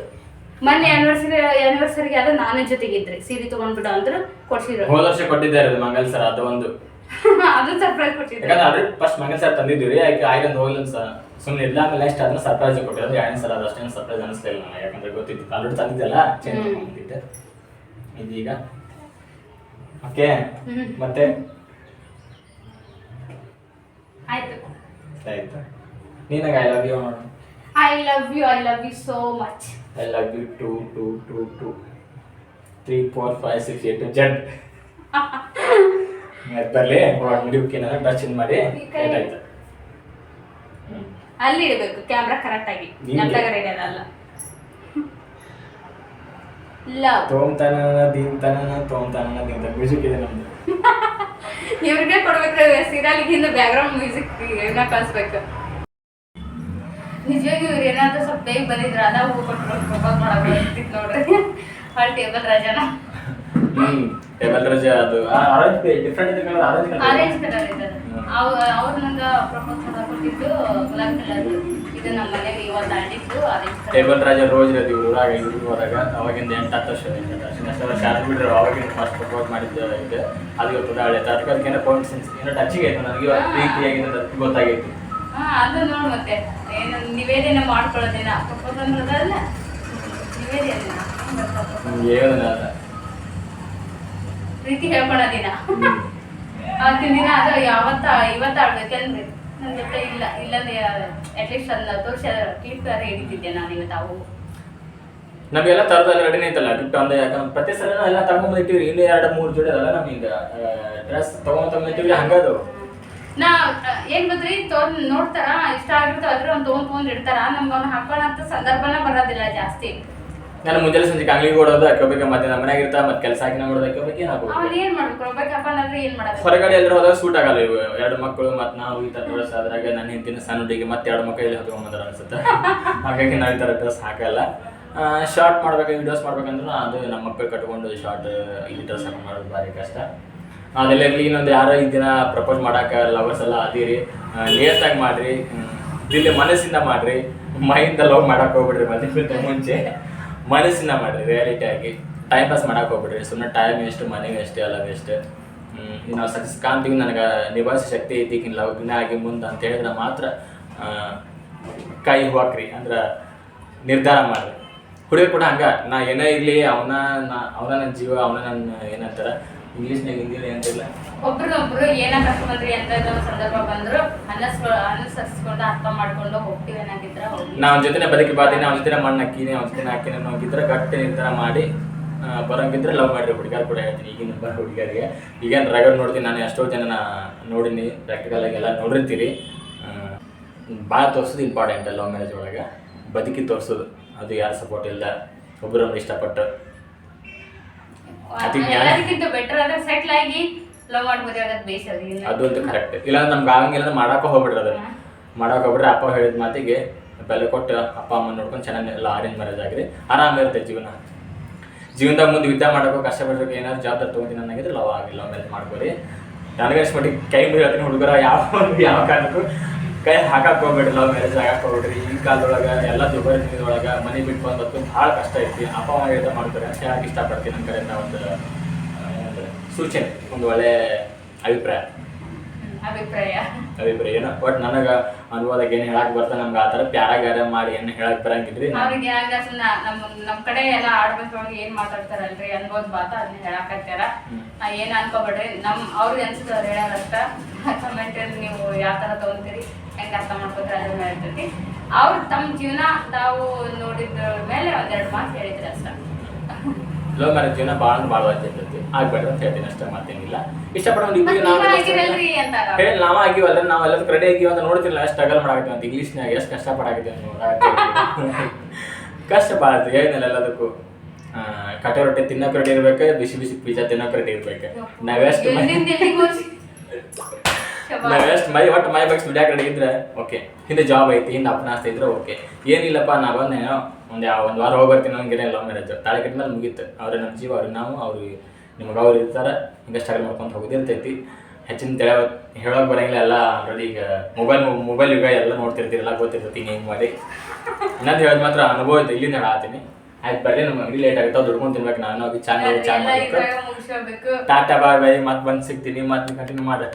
ಮೊನ್ನೆ ಆನಿವರ್ಸರಿ ಆನಿವರ್ಸರಿಗೆ ಅದು ನಾನೇ ಜೊತೆಗಿದ್ರಿ ಸೀರೆ ತಗೊಂಡ್ಬಿಡು ಅಂದ್ರೆ ಕೊಡ್ಸಿದ್ರು. ಹೋದ ವರ್ಷ ಕೊಟ್ಟಿದ್ದಾರೆ ಅದು ಮಂಗಲ್ ಸರ್ ಅದು ಒಂದು. ಅದು ಸರ್ಪ್ರೈಸ್ ಕೊಟ್ಟಿದ್ರು. ಯಾಕಂದ್ರೆ ಆಲ್ರೆಡಿ ಫಸ್ಟ್ ಮಂಗಲ್ ಸರ್ ತಂದಿದ್ವಿ ರೀ ಯಾಕೆ ಆಯ್ತು ಹೋಗ್ಲಿಲ್ಲ ಸರ್ ಸುಮ್ಮನೆ ಇಲ್ಲ ಆಮೇಲೆ ನೆಕ್ಸ್ಟ್ ಅದನ್ನ ಸರ್ಪ್ರೈಸ್ ಕೊಟ್ಟಿದ್ರು ಎರಡನೇ ಸಲ ಅದು ಅಷ್ಟೇನು ಸರ್ಪ್ರೈಸ್ ಅನಿಸ್ಲಿಲ್ಲ ನನಗೆ. ಯಾಕಂದ್ರೆ ಗೊತ್ತಿತ್ತು ಆಲ್ರೆಡಿ ತಂದಿದ್ದೆಲ್ಲ ಚೇಂಜ್ ಮಾಡ್ಕೊಂಡಿದ್ದೆ ಇದೀಗ. ಓಕೆ. ಮತ್ತೆ? ಆಯ್ತು. ಆಯ್ತು? ನೀನಾಗ I love you I love you I love you so much I love you too two two two three four five six eight Z ಬರಲಿ. ಮುಡಿಯೋಕೆ ಚೇಂಜ್ ಮಾಡಿ. ಆಯ್ತು ಅಲ್ಲಿ ಇಡಬೇಕು ಕ್ಯಾಮ್ರಾ ಕರೆಕ್ಟ್ ಆಗಿ. ಲವ್ ತೋಮ್ತಾನ ದೀನ್ತಾನ ತೋಮ್ತಾನ ದೀನ್ತ ಮ್ಯೂಸಿಕ್ ಇದೆ ನಮ್ದು. ಇವ್ರಿಗೆ ಕೊಡ್ಬೇಕು ಸೀರಿಯಲ್ಗಿಂತ ಬ್ಯಾಕ್ಗ್ರೌಂಡ್ ಮ್ಯೂಸಿಕ್ ಏನ ಕಳಿಸ್ಬೇಕು. ನಿಜವಾಗಿ ಇವ್ರು ಏನಾದ್ರೂ ಸ್ವಲ್ಪ ಬೇಗ ಬಂದಿದ್ರ ಅದ ಹೂ ಕೊಟ್ಟರು ಪ್ರಪೋಸ್ ಮಾಡಬೇಕಿತ್ತು ನೋಡ್ರಿ. ಹಾಲ್ ಟೇಬಲ್ ರಾಜನ. ಟೇಬಲ್ ರಜಾ ಅದು. ಆರೆಂಜ್ ಡಿಫ್ರೆಂಟ್ ಇದೆ colour orange colour orange colour ಇದ್ದದ ಅವ್ರು ನಂಗ ಪ್ರಪೋಸ್ ಮಾಡಕ್ ಕೊಟ್ಟಿದ್ದು ಗುಲಾಬಿ ಕಲರ್ ಇದು ನಮ್ಮ ಮನೆಗೆ ಇವತ್ತು ಆರೆಂಜ್ ಕಲರ್ ಟೇಬಲ್ ರಾಜ ರೋಜ್ ಇರೋದು ಇವ್ರು ಊರಾಗ ಇವ್ರಿಗೆ ಹೋದಾಗ ಅವಾಗಿಂದ ಎಂಟು ಹತ್ತು ವರ್ಷ ಎಂಟು ವರ್ಷ ಆದ್ರೂ ಬಿಡ್ರು ಅವಾಗಿಂದ ಫಸ್ಟ್ ಪ್ರಪೋಸ್ ಮಾಡಿದ್ದು ಇದೆ. ಅದು ಇವತ್ತು ಹಳೆ ಅದಕ್ಕೆ ಅದಕ್ಕೇನೋ ಸೆನ್ಸ್ ಏನೋ ಟಚಿಗೆ ಆಯಿತು. ನನಗೆ ಇವತ್ತು ಪ್ರೀತಿ ಆಗಿದೆ ಗೊತ್ತಾಗೈತಿ. ಹಾ ಅದು ನೋಡಿ ಮತ್ತೆ. ಏನು ನಿವೇದನೆ ಮಾಡ್ಕೊಳ್ಳೋದೇನ? ಪ್ರಪೋಸ್ ಅನ್ನೋದಲ್ಲ ನಿವೇದನೆ ಏನು ಪ್ರೀತಿ ಹೇಳ್ಕೊಳೋದಿನ? ಅವತ್ತಿನ ದಿನ ಅದು ಯಾವತ್ತ ಇವತ್ತ ಆಡ್ಬೇಕಂದ್ರೆ ನನ್ನ ಜೊತೆ ಇಲ್ಲ ಇಲ್ಲಂದ್ರೆ ಅಟ್ಲೀಸ್ಟ್ ಅದನ್ನ ತೋರಿಸಿ ಕ್ಲಿಪ್ ಹಿಡಿತಿದ್ದೆ ನಾನು ಇವತ್ತು ಅವು ನಮಗೆಲ್ಲ ತರದಲ್ಲಿ ರೆಡಿನೇ ಐತಲ್ಲ ಗಿಫ್ಟ್ ಅಂದ್ರೆ ಯಾಕಂದ್ರೆ ಪ್ರತಿ ಸಲ ಎಲ್ಲ ತಗೊಂಬಂದಿಟ್ಟಿವಿ ಇಲ್ಲಿ ಎರಡು ಮೂರು ಜೋಡಿ ಅದಲ್ಲ ಈಗ ಡ್ರೆಸ್ ತಗೊಂಡ್ ತಗೊಂಡಿರ್ತೀವಿ ಹಂಗದು. ನಾ ಏನ್ ಗೊತ್ತ್ರಿ ತೋರ್ ನೋಡ್ತಾರ ಇಷ್ಟ ಆಗಿರ್ತಾವ ಅದ್ರ ಒಂದು ತಗೊಂಡ್ ತಗೊಂಡ್ ಇಡ್ತಾರ ನಮ್ಗ ಅವ್ನ ಹಾಕೋಣಂತ ಸಂದರ್ಭನ ಬರೋದಿಲ್ಲ ಜಾಸ್ತಿ. ನಾನು ಮುಂಜಾನೆ ಸಂಜೆ ಅಂಗಡಿಗೆ ಓಡೋದು ಹಾಕೋಬೇಕು ಮತ್ತೆ ನಮ್ಮ ಮನ್ಯಾಗ ಇರ್ತಾ ಮತ್ತೆ ಕೆಲಸ ಹಾಕಿ ನೋಡೋದು ಹಾಕೋಬೇಕು ಏನು ಹಾಕೋಬೇಕು ಏನ್ ಮಾಡ್ಬೇಕು ಏನ್ ಮಾಡೋದು? ಹೊರಗಡೆ ಎಲ್ಲರೂ ಹೋದಾಗ ಸೂಟ್ ಆಗಲ್ಲ ಇವು. ಎರಡು ಮಕ್ಕಳು ಮತ್ತೆ ನಾವು ಈ ಥರ ಡ್ರೆಸ್ ಅದ್ರಾಗ ನನ್ನ ಹೆಂಡತಿನ ಸಣ್ಣ ಹುಡುಗಿ ಮತ್ತೆ ಎರಡು ಮಕ್ಕಳು ಇಲ್ಲಿ ಹೊತ್ಕೊಂಬಂದಾರ ಅನ್ಸುತ್ತೆ. ಹಾಗಾಗಿ ನಾವು ಈ ಥರ ಡ್ರೆಸ್ ಹಾಕಲ್ಲ. ಶಾರ್ಟ್ ಮಾಡ್ಬೇಕು ವಿಡಿಯೋಸ್ ಮಾಡ್ಬೇಕಂದ್ರೆ ಅದು ನಮ್ಮ ಮಕ್ಕಳು ಕಟ್ಕೊಂಡು ಶಾರ್ಟ್ ಈ ಡ್ರೆಸ್ ಹಾಕೊಂಡು ಮಾಡೋದು ಭಾರಿ ಕಷ್ಟ. ಅದೆಲ್ಲ ಇರಲಿ ಇನ್ನೊಂದು ಯಾರೋ ಈ ದಿನ ಪ್ರಪೋಸ್ ಮಾಡಕ್ಕೆ ಲವರ್ಸ್ ಎಲ್ಲ ಅದೀರಿ. ಆಗಿ ಮಾಡ್ರಿ. ಇಲ್ಲಿ ಮನಸ್ಸಿಂದ ಮಾಡ್ರಿ. ಮೈಯಿಂದ ಲವ್ ಮಾಡಕ್ಕೆ ಹೋಗ್ಬಿಡ್ರಿ ಮದುವೆ ಮುಂಚೆ. ಮನಸ್ಸಿಂದ ಮಾಡ್ರಿ ರಿಯಾಲಿಟಿ ಆಗಿ ಟೈಮ್ ಪಾಸ್ ಮಾಡಕ್ಕೆ ಹೋಗ್ಬಿಡ್ರಿ. ಸುಮ್ಮನೆ ಟೈಮ್ ಎಷ್ಟು ಮನಿ ವೇಸ್ಟ್ ಎಲ್ಲ ಈಗ ನಾವು ಸಕ್ಸಸ್ ಕಾಣ್ತೀವಿ ನನಗೆ ನಿಭಾಯಿಸೋ ಶಕ್ತಿ ಐತಿ ಈಗಿನ ಲಗ್ನ ಆಗಿ ಮುಂದೆ ಅಂತ ಹೇಳಿದ್ರೆ ಮಾತ್ರ ಕೈ ಹೋಗ್ರಿ, ಅಂದ್ರೆ ನಿರ್ಧಾರ ಮಾಡ್ರಿ. ಹುಡುಗರು ಕೂಡ ಹಂಗ, ನಾ ಏನೇ ಇರಲಿ, ಅವನ, ನಾ, ಅವನ ನನ್ನ ಜೀವ, ಅವನ ನನ್ನ, ಏನಂತಾರ. ಇಂಗ್ಲೀಷ್ನಾಗ ಹಿಂದಿಲಿ ಅಂತಿಲ್ಲ. ಒಬ್ರಿಗೊಬ್ರು ಏನ ಕಸ್ಕೊಂಡ್ರಿ ಅಂತ ಸಂದರ್ಭ ಬಂದ್ರು ಅನಸ್ಕೊ ಅನುಸರಿಸ್ಕೊಂಡು ಅರ್ಥ ಮಾಡ್ಕೊಂಡು ಹೋಗ್ತೀವಿ ಏನಾಗಿದ್ರ ಹೋಗಿ ಜೊತೆ ಬದುಕಿ ಬಾತೀನಿ ಅವನ ಜೊತೆ ಮಣ್ಣು ಹಾಕಿನಿ ಅವ್ನ ಜೊತೆ ಹಾಕಿನಿ ಅನ್ನೋಗಿದ್ರೆ ಗಟ್ಟಿ ನಿರ್ಧಾರ ಮಾಡಿ ಬರಂಗಿದ್ರೆ ಲವ್ ಮಾಡಿರಿ ಹುಡುಗರು ಕೂಡ ಹೇಳ್ತೀನಿ ಈಗಿನ ಬರೋ ಹುಡುಗರಿಗೆ ಈಗೇನು ರಗಡ್ ನೋಡ್ತೀನಿ ನಾನು ಎಷ್ಟೋ ಜನ ನೋಡಿನಿ ಪ್ರಾಕ್ಟಿಕಲ್ ಆಗಿ ಎಲ್ಲ ನೋಡಿರ್ತೀರಿ. ಭಾಳ ತೋರ್ಸೋದು ಇಂಪಾರ್ಟೆಂಟ್ ಲವ್ ಮ್ಯಾರೇಜ್ ಒಳಗೆ. ಬದುಕಿ ತೋರಿಸೋದು ಅದು ಯಾರು ಸಪೋರ್ಟ್ ಇಲ್ಲ ಒಬ್ಬರೊಬ್ರು ಇಷ್ಟಪಟ್ಟು. ಅತಿ ಜ್ಞಾನ. ಎಲ್ಲದಕ್ಕಿಂತ ಬೆಟರ್ ಆದ್ರೆ ಸೆಟ್ಲ್ ಆಗಿ ಲವ್ ಮಾಡ್ಬೋದು ಯಾವ್ದು ಬೇಸರಿ ಅದು ಅಂತೂ ಕರೆಕ್ಟ್ ಇಲ್ಲ ನಮ್ಗೆ ಆಗಂಗಿಲ್ಲ ಮಾಡಕ್ಕೆ ಹೋಗ್ಬಿಡ್ರಿ ಅದನ್ನ. ಮಾಡಕ್ಕ ಹೋಗ್ಬಿಟ್ರೆ ಅಪ್ಪ ಹೇಳಿದ ಮಾತಿಗೆ ಬೆಲೆ ಕೊಟ್ಟು ಅಪ್ಪ ಅಮ್ಮ ನೋಡ್ಕೊಂಡು ಚೆನ್ನಾಗಿ ಎಲ್ಲ ಅರೇಂಜ್ ಮ್ಯಾರೇಜ್ ಆಗಿರಿ ಆರಾಮಿರುತ್ತೆ ಜೀವನ. ಜೀವನದಾಗ ಮುಂದೆ ಯುದ್ಧ ಮಾಡಬೇಕು ಕಷ್ಟಪಡ್ಬೇಕು ಏನಾದ್ರು ಜವಾಬ್ದಾರಿ ತೊಗೊಂತೀನಿ ಅನ್ನಂಗಿದ್ರೆ ಲವ್ ಆಗಿಲ್ಲ ಮ್ಯಾರೇಜ್ ಮಾಡ್ಕೊರಿ ನನಗೆ ಅಷ್ಟು ಮಟ್ಟಿಗೆ ಕೈ ಹೇಳ್ತೀನಿ ಹುಡುಗರ ಯಾವ ಯಾವ ಕಾರಣಕ್ಕೂ ಕೈ ಹಾಕಕ್ ಹೋಗ್ಬೇಡ್ರಿ, ಲವ್ ಮ್ಯಾರೇಜ್ ಆಗಕ್ ಹೋಗ್ಬೇಡ್ರಿ. ಈ ಕಾಲದೊಳಗ ಎಲ್ಲ ದುಬಾರಿ ದಿನದೊಳಗ ಮನೆ ಬಿಟ್ಟು ಬಂದದ್ದು ಭಾಳ ಕಷ್ಟ ಐತಿ. ಅಪ್ಪ, ಅಮ್ಮ ಹೇಳ್ತಾ ಮಾಡ್ತಾರೆ. ಅಂತ ಹೇಳಕ್ ಇಷ್ಟಪಡ್ತೀನಿ ನನ್ನ ಕಡೆಯಿಂದ ಒಂದು ಸೂಚನೆ, ಒಂದು ಒಳ್ಳೆ ಅಭಿಪ್ರಾಯ. ಅಭಿಪ್ರಾಯ. ಅಭಿಪ್ರಾಯ ಏನೋ ಬಟ್ ನನಗ ಅನುವಾದಕ್ಕೆ ಏನು ಹೇಳಕ್ ಬರ್ತಾ ನಮ್ಗೆ ಆತರ ಪ್ಯಾರಾಗಾರ ಮಾಡಿ ಏನು ಹೇಳಕ್ ಬರಂಗಿಲ್ರಿ ಅವ್ರಿಗೆ ಸುಮ್ನ ನಮ್ ನಮ್ ಕಡೆ ಎಲ್ಲ ಆಡ್ಬೇಕೊಳಗೆ ಏನ್ ಮಾತಾಡ್ತಾರಲ್ರಿ ಅನ್ಬೋದ್ ಬಾತ ಅದನ್ನ ಹೇಳಾಕತ್ಯಾರ. ಏನ್ ಅನ್ಕೋಬೇಡ್ರಿ ನಮ್ ಅವ್ರಿಗೆ ಅನ್ಸುತ್ತೆ ಅವ್ರು ಹೇಳೋದಷ್ಟ. ಕಮೆಂಟ್ ನೀವು ಯಾವ ತರ ತಗೊಂತೀರಿ ಹೆಂಗ್ ಅರ್ಥ ಮಾಡ್ಕೋತೀರ ಅದ್ರ ಮೇಲೆ ಇರ್ತೈತಿ ಅವ್ರು ತಮ್ಮ ಜೀವನ ತಾವು ನೋಡಿದ್ರ ಮೇಲೆ ಒಂದೆರಡು ಮಾತು ಹೇಳಿದ್ರಿ ಅಷ್ಟ ಮ್ಯಾರೇಜ್ ಜೀವನ ಭಾಳ ಬಹಳ ಭಾಳ ಇರ್ತೈತಿ ಆಗ್ಬೇಡ್ರಿ ಅಂತ ಹೇಳ್ತೀನಿ ಅಷ್ಟೇ ಮಾತೇನಿಲ್ಲ ಇಷ್ಟಪಡೋ ಇಬ್ಬರಿಗೆ ನಾವು. ಹೇಳಿ ನಾವು ಆಗಿವಲ್ಲ ನಾವೆಲ್ಲರೂ ಎಲ್ಲದಕ್ಕೆ ರೆಡಿ ಆಗಿವ ಅಂತ ನೋಡ್ತಿಲ್ಲ ಎಷ್ಟು ಸ್ಟ್ರಗಲ್ ಮಾಡಾಕತ್ತೀವಿ ಅಂತ. ಇಂಗ್ಲೀಷ್ನಾಗ ಎಷ್ಟು ಕಷ್ಟಪಡಾಕತ್ತೀವಿ. ಕಷ್ಟ ಭಾಳ ಏನಿಲ್ಲ ಎಲ್ಲದಕ್ಕೂ. ಕಟೆ ಕಟ್ಟೆ ರೊಟ್ಟಿ ತಿನ್ನೋ ರೆಡಿ ಇರ್ಬೇಕು ಬಿಸಿ ಬಿಸಿ ಪಿಜ್ಜಾ ತಿನ್ನೋಕೆ ರೆಡಿ ಇರ್ಬೇಕು. ನಾವೆಷ್ಟು ನಾವೆಷ್ಟು ಮೈ ಒಟ್ಟು ಮೈ ಬಗ್ಗೆ ದುಡ್ಯಾಕ ರೆಡಿ ಇದ್ರೆ ಓಕೆ. ಹಿಂದೆ ಜಾಬ್ ಐತಿ ಹಿಂದೆ ಅಪ್ಪನ ಆಸ್ತಿ ಇದ್ರೆ ಓಕೆ. ಏನಿಲ್ಲಪ್ಪ ನಾ ಬಂದೇನೋ ಒಂದು ಯಾವ ಒಂದು ವಾರ ಹೋಗಿ ಬರ್ತೀನಿ ಹಂಗೆ ಲವ್ ಮ್ಯಾರೇಜ್ ತಾಳೆ ಕಟ್ಟಿದ ಮೇಲೆ ಮುಗೀತು. ಅವ್ರೆ ನಮ್ಮ ಜೀವ ಅವ್ರಿಗೆ ನಾವು ಅವ್ರಿಗೆ ನಿಮ್ಗೆ ಅವ್ರು ಇರ್ತಾರೆ ಹಿಂಗೆ ಸ್ಟ್ರಗಲ್ ಮಾಡ್ಕೊಂಡು ಹೋಗೋದಿರ್ತೈತಿ. ಹೆಚ್ಚಿನ ತೆಳ ಹೇಳೋಕೆ ಬರೋಂಗಿಲ್ಲ ಎಲ್ಲ ಆಲ್ರೆಡಿ ಈಗ ಮೊಬೈಲ್ ಮೊಬೈಲ್ ಯುಗ ಎಲ್ಲ ನೋಡ್ತಿರ್ತೀರಿ ಎಲ್ಲ ಗೊತ್ತಿರ್ತೈತಿ ಹಿಂಗೆ ಹಿಂಗೆ ಮಾಡಿ. ಇನ್ನೊಂದು ಹೇಳೋದು ಮಾತ್ರ ಅನುಭವ ಐತೆ ಇಲ್ಲಿಂದ ಹೇಳತ್ತೀನಿ ಆಯ್ತು ಬರ್ರಿ ನಮ್ಮ ಅಂಗಡಿ ಲೇಟ್ ಆಗುತ್ತೆ ದುಡ್ಕೊಂಡು ತಿನ್ಬೇಕು ನಾನು ಅದು ಚಾನಲ್ ಚಾನಲ್ ಎಲ್ಲ ಟಾಟಾ ಬಾಯ್ ಬಾಯ್ ಮತ್ತೆ ಬಂದು ಸಿಗ್ತೀನಿ ಮತ್ತೆ ಕಂಟಿನ್ಯೂ ಮಾಡಿ.